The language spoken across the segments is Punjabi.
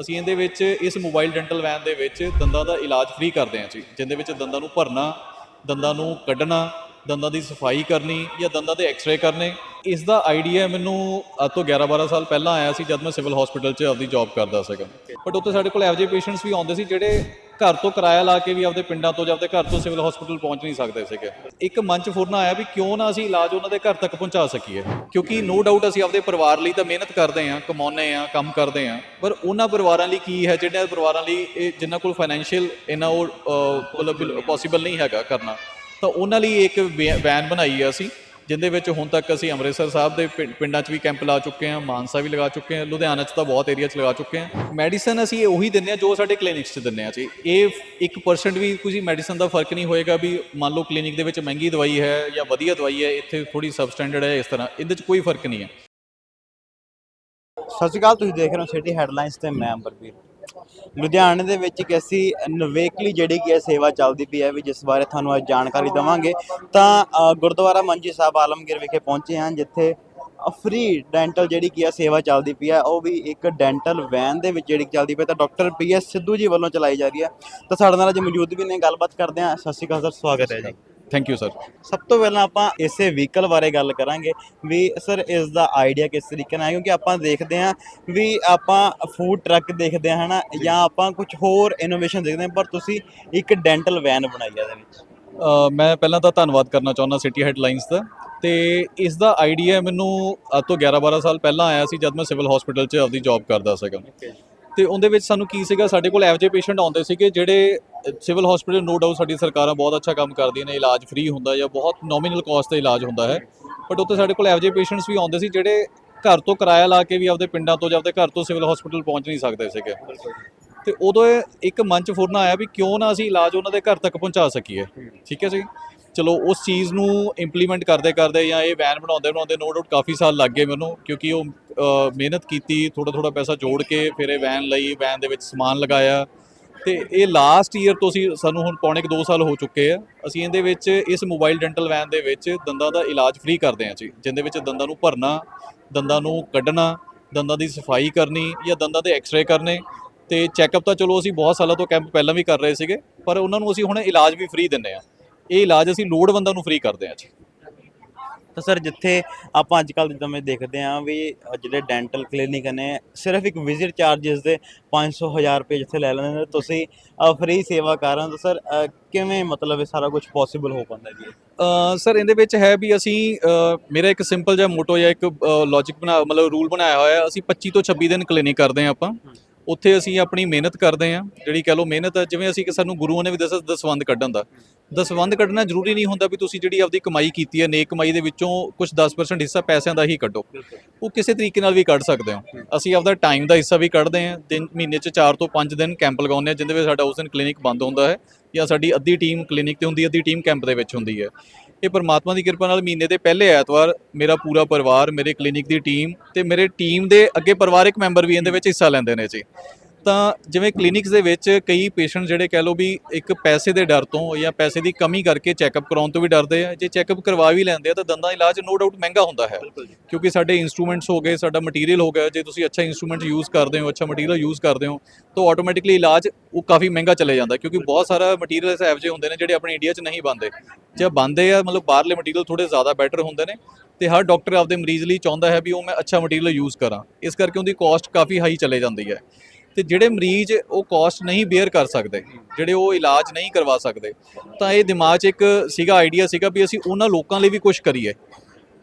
ਅਸੀਂ ਇਹਦੇ ਵਿੱਚ, ਇਸ ਮੋਬਾਈਲ ਡੈਂਟਲ ਵੈਨ ਦੇ ਵਿੱਚ ਦੰਦਾਂ ਦਾ ਇਲਾਜ ਫ੍ਰੀ ਕਰਦੇ ਹਾਂ ਜੀ, ਜਿਹਦੇ ਵਿੱਚ ਦੰਦਾਂ ਨੂੰ ਭਰਨਾ, ਦੰਦਾਂ ਨੂੰ ਕੱਢਣਾ, ਦੰਦਾਂ ਦੀ ਸਫ਼ਾਈ ਕਰਨੀ ਜਾਂ ਦੰਦਾਂ ਦੇ ਐਕਸ-ਰੇ ਕਰਨੇ। ਇਸ ਦਾ ਆਈਡੀਆ ਮੈਨੂੰ ਅੱਜ ਤੋਂ 11-12 ਸਾਲ ਪਹਿਲਾਂ ਆਇਆ ਸੀ, ਜਦ ਮੈਂ ਸਿਵਲ ਹਸਪੀਟਲ 'ਚ ਆਪਦੀ ਜੌਬ ਕਰਦਾ ਸੀਗਾ। ਬਟ ਉੱਥੇ ਸਾਡੇ ਕੋਲ ਇਹੋ ਜਿਹੇ ਪੇਸ਼ੈਂਟਸ ਵੀ ਆਉਂਦੇ ਸੀ ਜਿਹੜੇ ਘਰ ਤੋਂ ਕਿਰਾਇਆ ਲਾ ਕੇ ਵੀ ਆਪਦੇ ਪਿੰਡਾਂ ਤੋਂ ਜਾਂ ਆਪਦੇ ਘਰ ਤੋਂ ਸਿਵਲ ਹਸਪੀਟਲ ਪਹੁੰਚ ਨਹੀਂ ਸਕਦੇ ਸੀਗੇ। ਇੱਕ ਮੰਚ ਫੁਰਨਾ ਆਇਆ ਵੀ ਕਿਉਂ ਨਾ ਅਸੀਂ ਇਲਾਜ ਉਹਨਾਂ ਦੇ ਘਰ ਤੱਕ ਪਹੁੰਚਾ ਸਕੀਏ। ਕਿਉਂਕਿ ਨੋ ਡਾਊਟ ਅਸੀਂ ਆਪਦੇ ਪਰਿਵਾਰ ਲਈ ਤਾਂ ਮਿਹਨਤ ਕਰਦੇ ਹਾਂ, ਕਮਾਉਂਦੇ ਹਾਂ, ਕੰਮ ਕਰਦੇ ਹਾਂ, ਪਰ ਉਹਨਾਂ ਪਰਿਵਾਰਾਂ ਲਈ ਕੀ ਹੈ ਜਿਹੜੇ ਪਰਿਵਾਰਾਂ ਲਈ ਇਹ ਜਿਨ੍ਹਾਂ ਕੋਲ ਫਾਈਨੈਂਸ਼ੀਅਲ ਇਹਨਾਂ ਉਹ ਮਤਲਬ ਪੋਸੀਬਲ ਨਹੀਂ ਹੈਗਾ ਕਰਨਾ। ਤਾਂ ਉਹਨਾਂ ਲਈ ਇੱਕ ਵੈ- ਵੈਨ ਬਣਾਈ ਹੈ ਅਸੀਂ। ਜਿੰਦੇ ਵਿੱਚ ਹੁਣ ਤੱਕ ਅਸੀਂ ਅੰਮ੍ਰਿਤਸਰ ਸਾਹਿਬ ਦੇ ਪਿੰ- ਪਿੰਡਾਂ 'ਚ ਵੀ ਕੈਂਪ ਲਾ ਚੁੱਕੇ ਹਾਂ, ਮਾਨਸਾ ਵੀ ਲਗਾ ਚੁੱਕੇ ਹਾਂ, ਲੁਧਿਆਣਾ 'ਚ ਤਾਂ ਬਹੁਤ ਏਰੀਆ 'ਚ ਲਗਾ ਚੁੱਕੇ ਹਾਂ। ਮੈਡੀਸਨ ਅਸੀਂ ਉਹੀ ਦਿੰਦੇ ਹਾਂ ਜੋ ਸਾਡੇ ਕਲੀਨਿਕਸ 'ਚ ਦਿੰਦੇ ਹਾਂ ਜੀ। ਇਹ 1% ਵੀ ਕੋਈ ਮੈਡੀਸਨ ਦਾ ਫ਼ਰਕ ਨਹੀਂ ਹੋਏਗਾ ਵੀ ਮੰਨ ਲਓ ਕਲੀਨਿਕ ਦੇ ਵਿੱਚ ਮਹਿੰਗੀ ਦਵਾਈ ਹੈ ਜਾਂ ਵਧੀਆ ਦਵਾਈ ਹੈ, ਇੱਥੇ ਥੋੜੀ ਸਬਸਟੈਂਡਰਡ ਹੈ ਇਸ ਤਰ੍ਹਾਂ। ਇਹਦੇ 'ਚ ਕੋਈ ਫ਼ਰਕ ਨਹੀਂ ਹੈ। ਸਤਿ ਸ਼੍ਰੀ ਅਕਾਲ, ਤੁਸੀਂ ਦੇਖ ਰਹੇ ਹੋ ਸਿਟੀ ਹੈਡਲਾਈਨਸ ਤੇ ਮੈਂ ਅੰਬਰਵੀਰ ਲੁਧਿਆਣੇ ਦੇ ਵਿੱਚ ਇੱਕ ਐਸੀ ਨਵੇਕਲੀ ਜਿਹੜੀ ਕਿ ਹੈ ਸੇਵਾ ਚੱਲਦੀ ਪਈ ਹੈ ਵੀ ਜਿਸ ਬਾਰੇ ਤੁਹਾਨੂੰ ਅੱਜ ਜਾਣਕਾਰੀ ਦਵਾਂਗੇ, ਤਾਂ ਗੁਰਦੁਆਰਾ ਮੰਜੀ ਸਾਹਿਬ ਆਲਮਗੀਰ ਵਿਖੇ ਪਹੁੰਚੇ ਹਾਂ, ਜਿੱਥੇ ਫ੍ਰੀ ਡੈਂਟਲ ਜਿਹੜੀ ਕੀ ਆ ਸੇਵਾ ਚੱਲਦੀ ਪਈ ਹੈ, ਉਹ ਵੀ ਇੱਕ ਡੈਂਟਲ ਵੈਨ ਦੇ ਵਿੱਚ ਜਿਹੜੀ ਚੱਲਦੀ ਪਈ ਤਾਂ doctor P S Sidhu ji ਵੱਲੋਂ ਚਲਾਈ ਜਾ ਰਹੀ ਹੈ। ਤਾਂ ਸਾਡੇ ਨਾਲ ਅੱਜ ਮੌਜੂਦ ਵੀ ਨੇ, ਗੱਲਬਾਤ ਕਰਦੇ ਹਾਂ। ਸਤਿ ਸ਼੍ਰੀ ਅਕਾਲ ਸਰ, ਸਵਾਗਤ ਹੈ ਜੀ। ਥੈਂਕ ਯੂ ਸਰ ਸਭ ਤੋਂ ਪਹਿਲਾਂ ਆਪਾਂ ਇਸੇ ਵਹੀਕਲ ਬਾਰੇ ਗੱਲ ਕਰਾਂਗੇ ਵੀ ਸਰ ਇਸ ਦਾ ਆਈਡੀਆ ਕਿਸ ਤਰੀਕੇ ਨਾਲ ਹੈ? ਕਿਉਂਕਿ ਆਪਾਂ ਦੇਖਦੇ ਹਾਂ ਵੀ ਆਪਾਂ ਫੂਡ ਟਰੱਕ ਦੇਖਦੇ ਹਾਂ ਹਨਾ? ਜਾਂ। ਆਪਾਂ ਕੁਝ ਹੋਰ ਇਨੋਵੇਸ਼ਨ ਦੇਖਦੇ ਹਾਂ ਪਰ ਤੁਸੀਂ ਇੱਕ ਡੈਂਟਲ ਵੈਨ ਬਣਾਈ ਹੈ ਇਹਦੇ ਵਿੱਚ। ਮੈਂ ਪਹਿਲਾਂ ਤਾਂ ਧੰਨਵਾਦ ਕਰਨਾ ਚਾਹੁੰਦਾ ਸਿਟੀ ਹੈਡਲਾਈਨਸ ਦਾ। ਤੇ ਇਸ ਦਾ ਆਈਡੀਆ ਮੈਨੂੰ ਅੱਜ ਤੋਂ 11-12 ਸਾਲ ਪਹਿਲਾਂ ਆਇਆ ਸੀ ਜਦ ਮੈਂ ਸਿਵਲ ਹਸਪੀਟਲ 'ਚ ਆਪਦੀ ਜੌਬ ਕਰਦਾ ਸੀਗਾ। ਤੇ ਉਹਦੇ ਵਿੱਚ ਸਾਨੂੰ ਕੀ ਸੀਗਾ, ਸਾਡੇ ਕੋਲ ਇਹੋ ਜਿਹੇ ਪੇਸ਼ੈਂਟ ਆਉਂਦੇ ਸੀਗੇ ਜਿਹੜੇ ਸਿਵਲ ਹਸਪੀਟਲ ਨੋ ਡਾਊਟ ਸਾਡੀ ਸਰਕਾਰਾਂ ਬਹੁਤ ਅੱਛਾ ਕੰਮ ਕਰਦੀਆਂ ਨੇ, ਇਲਾਜ ਫ੍ਰੀ ਹੁੰਦਾ ਜਾਂ ਬਹੁਤ ਨੋਮੀਨਲ ਕਾਸਟ ਤੇ ਇਲਾਜ ਹੁੰਦਾ ਹੈ। ਬਟ ਉੱਥੇ ਸਾਡੇ ਕੋਲ ਇਹੋ ਜਿਹੇ ਪੇਸ਼ੈਂਟਸ ਵੀ ਆਉਂਦੇ ਸੀ ਜਿਹੜੇ ਘਰ ਤੋਂ ਕਿਰਾਇਆ ਲਾ ਕੇ ਵੀ ਆਪਦੇ ਪਿੰਡਾਂ ਤੋਂ ਜਾਂ ਆਪਦੇ ਘਰ ਤੋਂ ਸਿਵਲ ਹਸਪੀਟਲ ਪਹੁੰਚ ਨਹੀਂ ਸਕਦੇ ਸੀਗੇ। ਤੇ ਉਦੋਂ ਇਹ ਇੱਕ ਮੰਚ ਫੁਰਨਾ ਆਇਆ ਵੀ ਕਿਉਂ ਨਾ ਅਸੀਂ ਇਲਾਜ ਉਹਨਾਂ ਦੇ ਘਰ ਤੱਕ ਪਹੁੰਚਾ ਸਕੀਏ। ਠੀਕ ਹੈ ਜੀ? ਚਲੋ ਉਸ ਚੀਜ਼ ਨੂੰ ਇੰਪਲੀਮੈਂਟ ਕਰਦੇ ਕਰਦੇ ਜਾਂ ਇਹ ਵੈਨ ਬਣਾਉਂਦੇ ਬਣਾਉਂਦੇ ਨੋ ਡਾਊਟ ਕਾਫੀ ਸਾਲ ਲੱਗ ਗਏ ਮੈਨੂੰ, ਕਿਉਂਕਿ ਉਹ ਮਿਹਨਤ ਕੀਤੀ ਥੋੜਾ ਥੋੜਾ ਪੈਸਾ ਜੋੜ ਕੇ ਫਿਰ ਇਹ ਵੈਨ ਲਈ ਵੈਨ ਦੇ ਵਿੱਚ ਸਮਾਨ ਲਗਾਇਆ। ਤੇ ਇਹ ਲਾਸਟ ਈਅਰ ਤੋਂ ਅਸੀਂ, ਸਾਨੂੰ ਹੁਣ ਪੌਣੇ ਕੁ 2 ਸਾਲ ਹੋ ਚੁੱਕੇ ਆ। ਅਸੀਂ ਇਹਦੇ ਵਿੱਚ ਇਸ ਮੋਬਾਈਲ ਡੈਂਟਲ ਵੈਨ ਦੇ ਵਿੱਚ ਦੰਦਾਂ ਦਾ ਇਲਾਜ ਫ੍ਰੀ ਕਰਦੇ ਹਾਂ ਜੀ, ਜਿਹਦੇ ਵਿੱਚ ਦੰਦਾਂ ਨੂੰ ਭਰਨਾ, ਦੰਦਾਂ ਨੂੰ ਕੱਢਣਾ, ਦੰਦਾਂ ਦੀ ਸਫ਼ਾਈ ਕਰਨੀ ਜਾਂ ਦੰਦਾਂ ਦੇ ਐਕਸ-ਰੇ ਕਰਨੇ। ਤੇ ਚੈੱਕਅਪ ਤਾਂ ਚਲੋ ਅਸੀਂ ਬਹੁਤ ਸਾਲਾਂ ਤੋਂ ਕੈਂਪ ਪਹਿਲਾਂ ਵੀ ਕਰ ਰਹੇ ਸੀਗੇ, ਪਰ ਉਹਨਾਂ ਨੂੰ ਅਸੀਂ ਹੁਣ ਇਲਾਜ ਵੀ ਫ੍ਰੀ ਦਿੰਦੇ ਆ ਇਹ ਇਲਾਜ ਅਸੀਂ ਲੋੜਵੰਦਾਂ ਨੂੰ ਫ੍ਰੀ ਕਰਦੇ ਆ ਜੀ। ਤਾਂ ਸਰ ਜਿੱਥੇ ਆਪਾਂ ਅੱਜ ਕੱਲ੍ਹ ਜਿੱਦਾਂ ਮੈਂ ਦੇਖਦੇ ਹਾਂ ਵੀ ਜਿਹੜੇ ਡੈਂਟਲ ਕਲੀਨਿਕ ਨੇ ਸਿਰਫ ਇੱਕ ਵਿਜ਼ਿਟ ਚਾਰजेस ਦੇ 500 1000 ਰੁਪਏ ਜਿੱਥੇ ਲੈ ਲੈਂਦੇ ਨੇ ਤੁਸੀਂ ਫ੍ਰੀ ਸੇਵਾ ਕਰ ਰਹੇ ਹੋ ਤਾਂ ਸਰ ਕਿਵੇਂ ਮਤਲਬ ਇਹ ਸਾਰਾ ਕੁਝ ਪੋਸੀਬਲ ਹੋ ਪਾਉਂਦਾ ਜੀ? ਸਰ ਇਹਦੇ ਵਿੱਚ ਹੈ ਵੀ ਅਸੀਂ ਮੇਰਾ ਇੱਕ ਸਿੰਪਲ ਜਿਹਾ ਮੋਟੋ ਜਾਂ ਇੱਕ ਲੌਜੀਕ ਬਣਾ ਮਤਲਬ ਰੂਲ ਬਣਾਇਆ ਹੋਇਆ ਹੈ ਅਸੀਂ 25 ਤੋਂ 26 ਦਿਨ ਕਲੀਨਿਕ ਕਰਦੇ ਹਾਂ ਆਪਾਂ। ਉੱਥੇ ਅਸੀਂ ਆਪਣੀ ਮਿਹਨਤ ਕਰਦੇ ਹਾਂ ਜਿਹੜੀ ਕਹ ਲਓ ਮਿਹਨਤ ਹੈ, ਜਿਵੇਂ ਅਸੀਂ ਕਿ ਸਾਨੂੰ ਗੁਰੂਆਂ ਨੇ ਵੀ ਦੱਸਿਆ ਦਸਵੰਦ ਕੱਢਣ ਦਾ। ਦਸਵੰਦ ਕੱਢਣਾ ਜ਼ਰੂਰੀ ਨਹੀਂ ਹੁੰਦਾ ਵੀ ਤੁਸੀਂ ਜਿਹੜੀ ਆਪਦੀ ਕਮਾਈ ਕੀਤੀ ਹੈ ਨੇਕ ਕਮਾਈ ਦੇ ਵਿੱਚੋਂ ਕੁਝ 10% ਹਿੱਸਾ ਪੈਸਿਆਂ ਦਾ ਹੀ ਕੱਢੋ। ਉਹ ਕਿਸੇ ਤਰੀਕੇ ਨਾਲ ਵੀ ਕੱਢ ਸਕਦੇ ਹੋ। ਅਸੀਂ ਆਪਦਾ ਟਾਈਮ ਦਾ ਹਿੱਸਾ ਵੀ ਕੱਢਦੇ ਹਾਂ ਦਿਨ ਮਹੀਨੇ 'ਚ 4 ਤੋਂ 5 ਦਿਨ ਕੈਂਪ ਲਗਾਉਂਦੇ ਹਾਂ ਜਿੰਦੇ ਵਿੱਚ ਸਾਡਾ ਉਸ ਦਿਨ ਕਲੀਨਿਕ ਬੰਦ ਹੁੰਦਾ ਹੈ ਜਾਂ ਸਾਡੀ ਅੱਧੀ ਟੀਮ ਕਲੀਨਿਕ ਤੇ ਹੁੰਦੀ ਹੈ ਅੱਧੀ ਟੀਮ ਕੈਂਪ ਦੇ ਵਿੱਚ ਹੁੰਦੀ ਹੈ। ਇਹ ਪਰਮਾਤਮਾ ਦੀ ਕਿਰਪਾ ਨਾਲ ਮਹੀਨੇ ਦੇ ਪਹਿਲੇ ਐਤਵਾਰ ਮੇਰਾ ਪੂਰਾ ਪਰਿਵਾਰ ਮੇਰੇ ਕਲੀਨਿਕ ਦੀ ਟੀਮ ਤੇ ਮੇਰੇ ਟੀਮ ਦੇ ਅੱਗੇ ਪਰਿਵਾਰਕ ਮੈਂਬਰ ਵੀ ਇਹਦੇ ਵਿੱਚ ਹਿੱਸਾ ਲੈਂਦੇ ਨੇ ਜੀ। ਤਾਂ ਜਿਵੇਂ ਕਲੀਨਿਕਸ ਦੇ ਵਿੱਚ ਕਈ ਪੇਸ਼ੈਂਟ ਜਿਹੜੇ ਕਹਿ ਲਓ ਵੀ ਇੱਕ ਪੈਸੇ ਦੇ ਡਰ ਤੋਂ ਜਾਂ ਪੈਸੇ ਦੀ ਕਮੀ ਕਰਕੇ ਚੈੱਕਅਪ ਕਰਾਉਣ ਤੋਂ ਵੀ ਡਰਦੇ ਆ। ਜੇ ਚੈੱਕਅਪ ਕਰਵਾ ਵੀ ਲੈਂਦੇ ਆ ਤਾਂ ਦੰਦਾਂ ਇਲਾਜ ਨੋ ਡਾਊਟ ਮਹਿੰਗਾ ਹੁੰਦਾ ਹੈ। ਕਿਉਂਕਿ ਸਾਡੇ ਇਨਸਟਰੂਮੈਂਟਸ ਹੋ ਗਏ ਸਾਡਾ ਮਟੀਰੀਅਲ ਹੋ ਗਿਆ ਜੇ ਤੁਸੀਂ ਅੱਛਾ ਇਨਸਟਰੂਮੈਂਟ ਯੂਜ਼ ਕਰਦੇ ਹੋ ਅੱਛਾ ਮਟੀਰੀਅਲ ਯੂਜ਼ ਕਰਦੇ ਹੋ ਤਾਂ ਆਟੋਮੈਟਿਕਲੀ ਇਲਾਜ ਉਹ ਕਾਫੀ ਮਹਿੰਗਾ ਚਲੇ ਜਾਂਦਾ ਕਿਉਂਕਿ ਬਹੁਤ ਸਾਰਾ ਮਟੀਰੀਅਲ ਇਹੋ ਜਿਹੇ ਹੁੰਦੇ ਨੇ ਜਿਹੜੇ ਆਪਣੇ ਇੰਡੀਆ 'ਚ ਨਹੀਂ ਬਣਦੇ। ਜੇ ਬਣਦੇ ਆ ਮਤਲਬ ਬਾਹਰਲੇ ਮਟੀਰੀਅਲ ਥੋੜੇ ਜ਼ਿਆਦਾ ਬੈਟਰ ਹੁੰਦੇ ਨੇ ਤੇ ਹਰ ਡਾਕਟਰ ਆਪਦੇ ਮਰੀਜ਼ ਲਈ ਚਾਹੁੰਦਾ ਹੈ ਵੀ ਉਹ ਮੈਂ ਅੱਛਾ ਮਟੀਰੀਅਲ ਯੂਜ਼ ਕਰਾਂ। ਇਸ ਕਰਕੇ ਉਹਦੀ ਕਾਸਟ ਕਾਫੀ ਹਾਈ ਚਲੇ ਜਾਂਦੀ ਹੈ। ਤੇ ਜਿਹੜੇ ਮਰੀਜ਼ ਉਹ ਕਾਸਟ ਨਹੀਂ ਬੇਅਰ ਕਰ ਸਕਦੇ, ਜਿਹੜੇ ਉਹ ਇਲਾਜ ਨਹੀਂ ਕਰਵਾ ਸਕਦੇ, ਤਾਂ ਇਹ ਦਿਮਾਗ 'ਚ ਇੱਕ ਸੀਗਾ ਆਈਡੀਆ ਸੀਗਾ ਵੀ ਅਸੀਂ ਉਹਨਾਂ ਲੋਕਾਂ ਲਈ ਵੀ ਕੁਝ ਕਰੀਏ।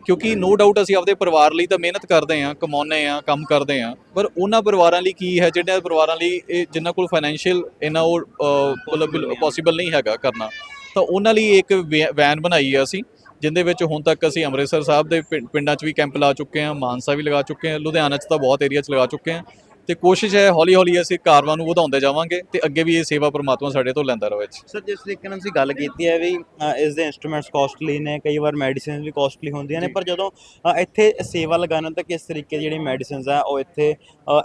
ਕਿਉਂਕਿ ਨੋ ਡਾਊਟ ਅਸੀਂ ਆਪਦੇ ਪਰਿਵਾਰ ਲਈ ਤਾਂ ਮਿਹਨਤ ਕਰਦੇ ਹਾਂ, ਕਮਾਉਂਦੇ ਹਾਂ, ਕੰਮ ਕਰਦੇ ਹਾਂ, ਪਰ ਉਹਨਾਂ ਪਰਿਵਾਰਾਂ ਲਈ ਕੀ ਹੈ ਜਿਹੜੇ ਪਰਿਵਾਰਾਂ ਲਈ ਇਹ ਜਿਨ੍ਹਾਂ ਕੋਲ ਫਾਈਨੈਂਸ਼ੀਅਲ ਇਹਨਾਂ ਉਹ ਮਤਲਬ ਪੋਸੀਬਲ ਨਹੀਂ ਹੈਗਾ ਕਰਨਾ, ਤਾਂ ਉਹਨਾਂ ਲਈ ਇੱਕ ਵੈ- ਵੈਨ ਬਣਾਈ ਹੈ ਅਸੀਂ ਜਿੰਦੇ ਵਿੱਚ ਹੁਣ ਤੱਕ ਅਸੀਂ ਅੰਮ੍ਰਿਤਸਰ ਸਾਹਿਬ ਦੇ ਪਿੰ- ਪਿੰਡਾਂ 'ਚ ਵੀ ਕੈਂਪ ਲਾ ਚੁੱਕੇ ਹਾਂ, ਮਾਨਸਾ ਵੀ ਲਗਾ ਚੁੱਕੇ ਹਾਂ, ਲੁਧਿਆਣਾ 'ਚ ਤਾਂ ਬਹੁਤ ਏਰੀਆ 'ਚ ਲਗਾ ਚੁੱਕੇ ਹਾਂ ਤੇ ਕੋਸ਼ਿਸ਼ ਹੈ ਹੌਲੀ ਹੌਲੀ ਅਸੀਂ ਕਾਰਵਾਂ ਨੂੰ ਵਧਾਉਂਦੇ ਜਾਵਾਂਗੇ ਤੇ ਅੱਗੇ ਵੀ ਇਹ ਸੇਵਾ ਪਰਮਾਤਮਾ ਸਾਡੇ ਤੋਂ ਲੈਂਦਾ ਰਹੇ ਸਰ ਜਿਸ ਤਰੀਕੇ ਨਾਲ ਤੁਸੀਂ ਗੱਲ ਕੀਤੀ ਹੈ ਵੀ ਅ, ਇਸ ਦੇ ਇਨਸਟਰੂਮੈਂਟਸ ਕਾਸਟਲੀ ਨੇ ਕਈ ਵਾਰ ਮੈਡੀਸਿਨਸ ਵੀ ਕਾਸਟਲੀ ਹੁੰਦੀਆਂ ਨੇ ਪਰ ਜਦੋਂ ਅ, ਇੱਥੇ ਸੇਵਾ ਲਗਾਉਣ ਤਾਂ ਕਿਸ ਤਰੀਕੇ ਦੀ ਜਿਹੜੀ ਮੈਡੀਸਿਨਸ ਆ ਉਹ ਇੱਥੇ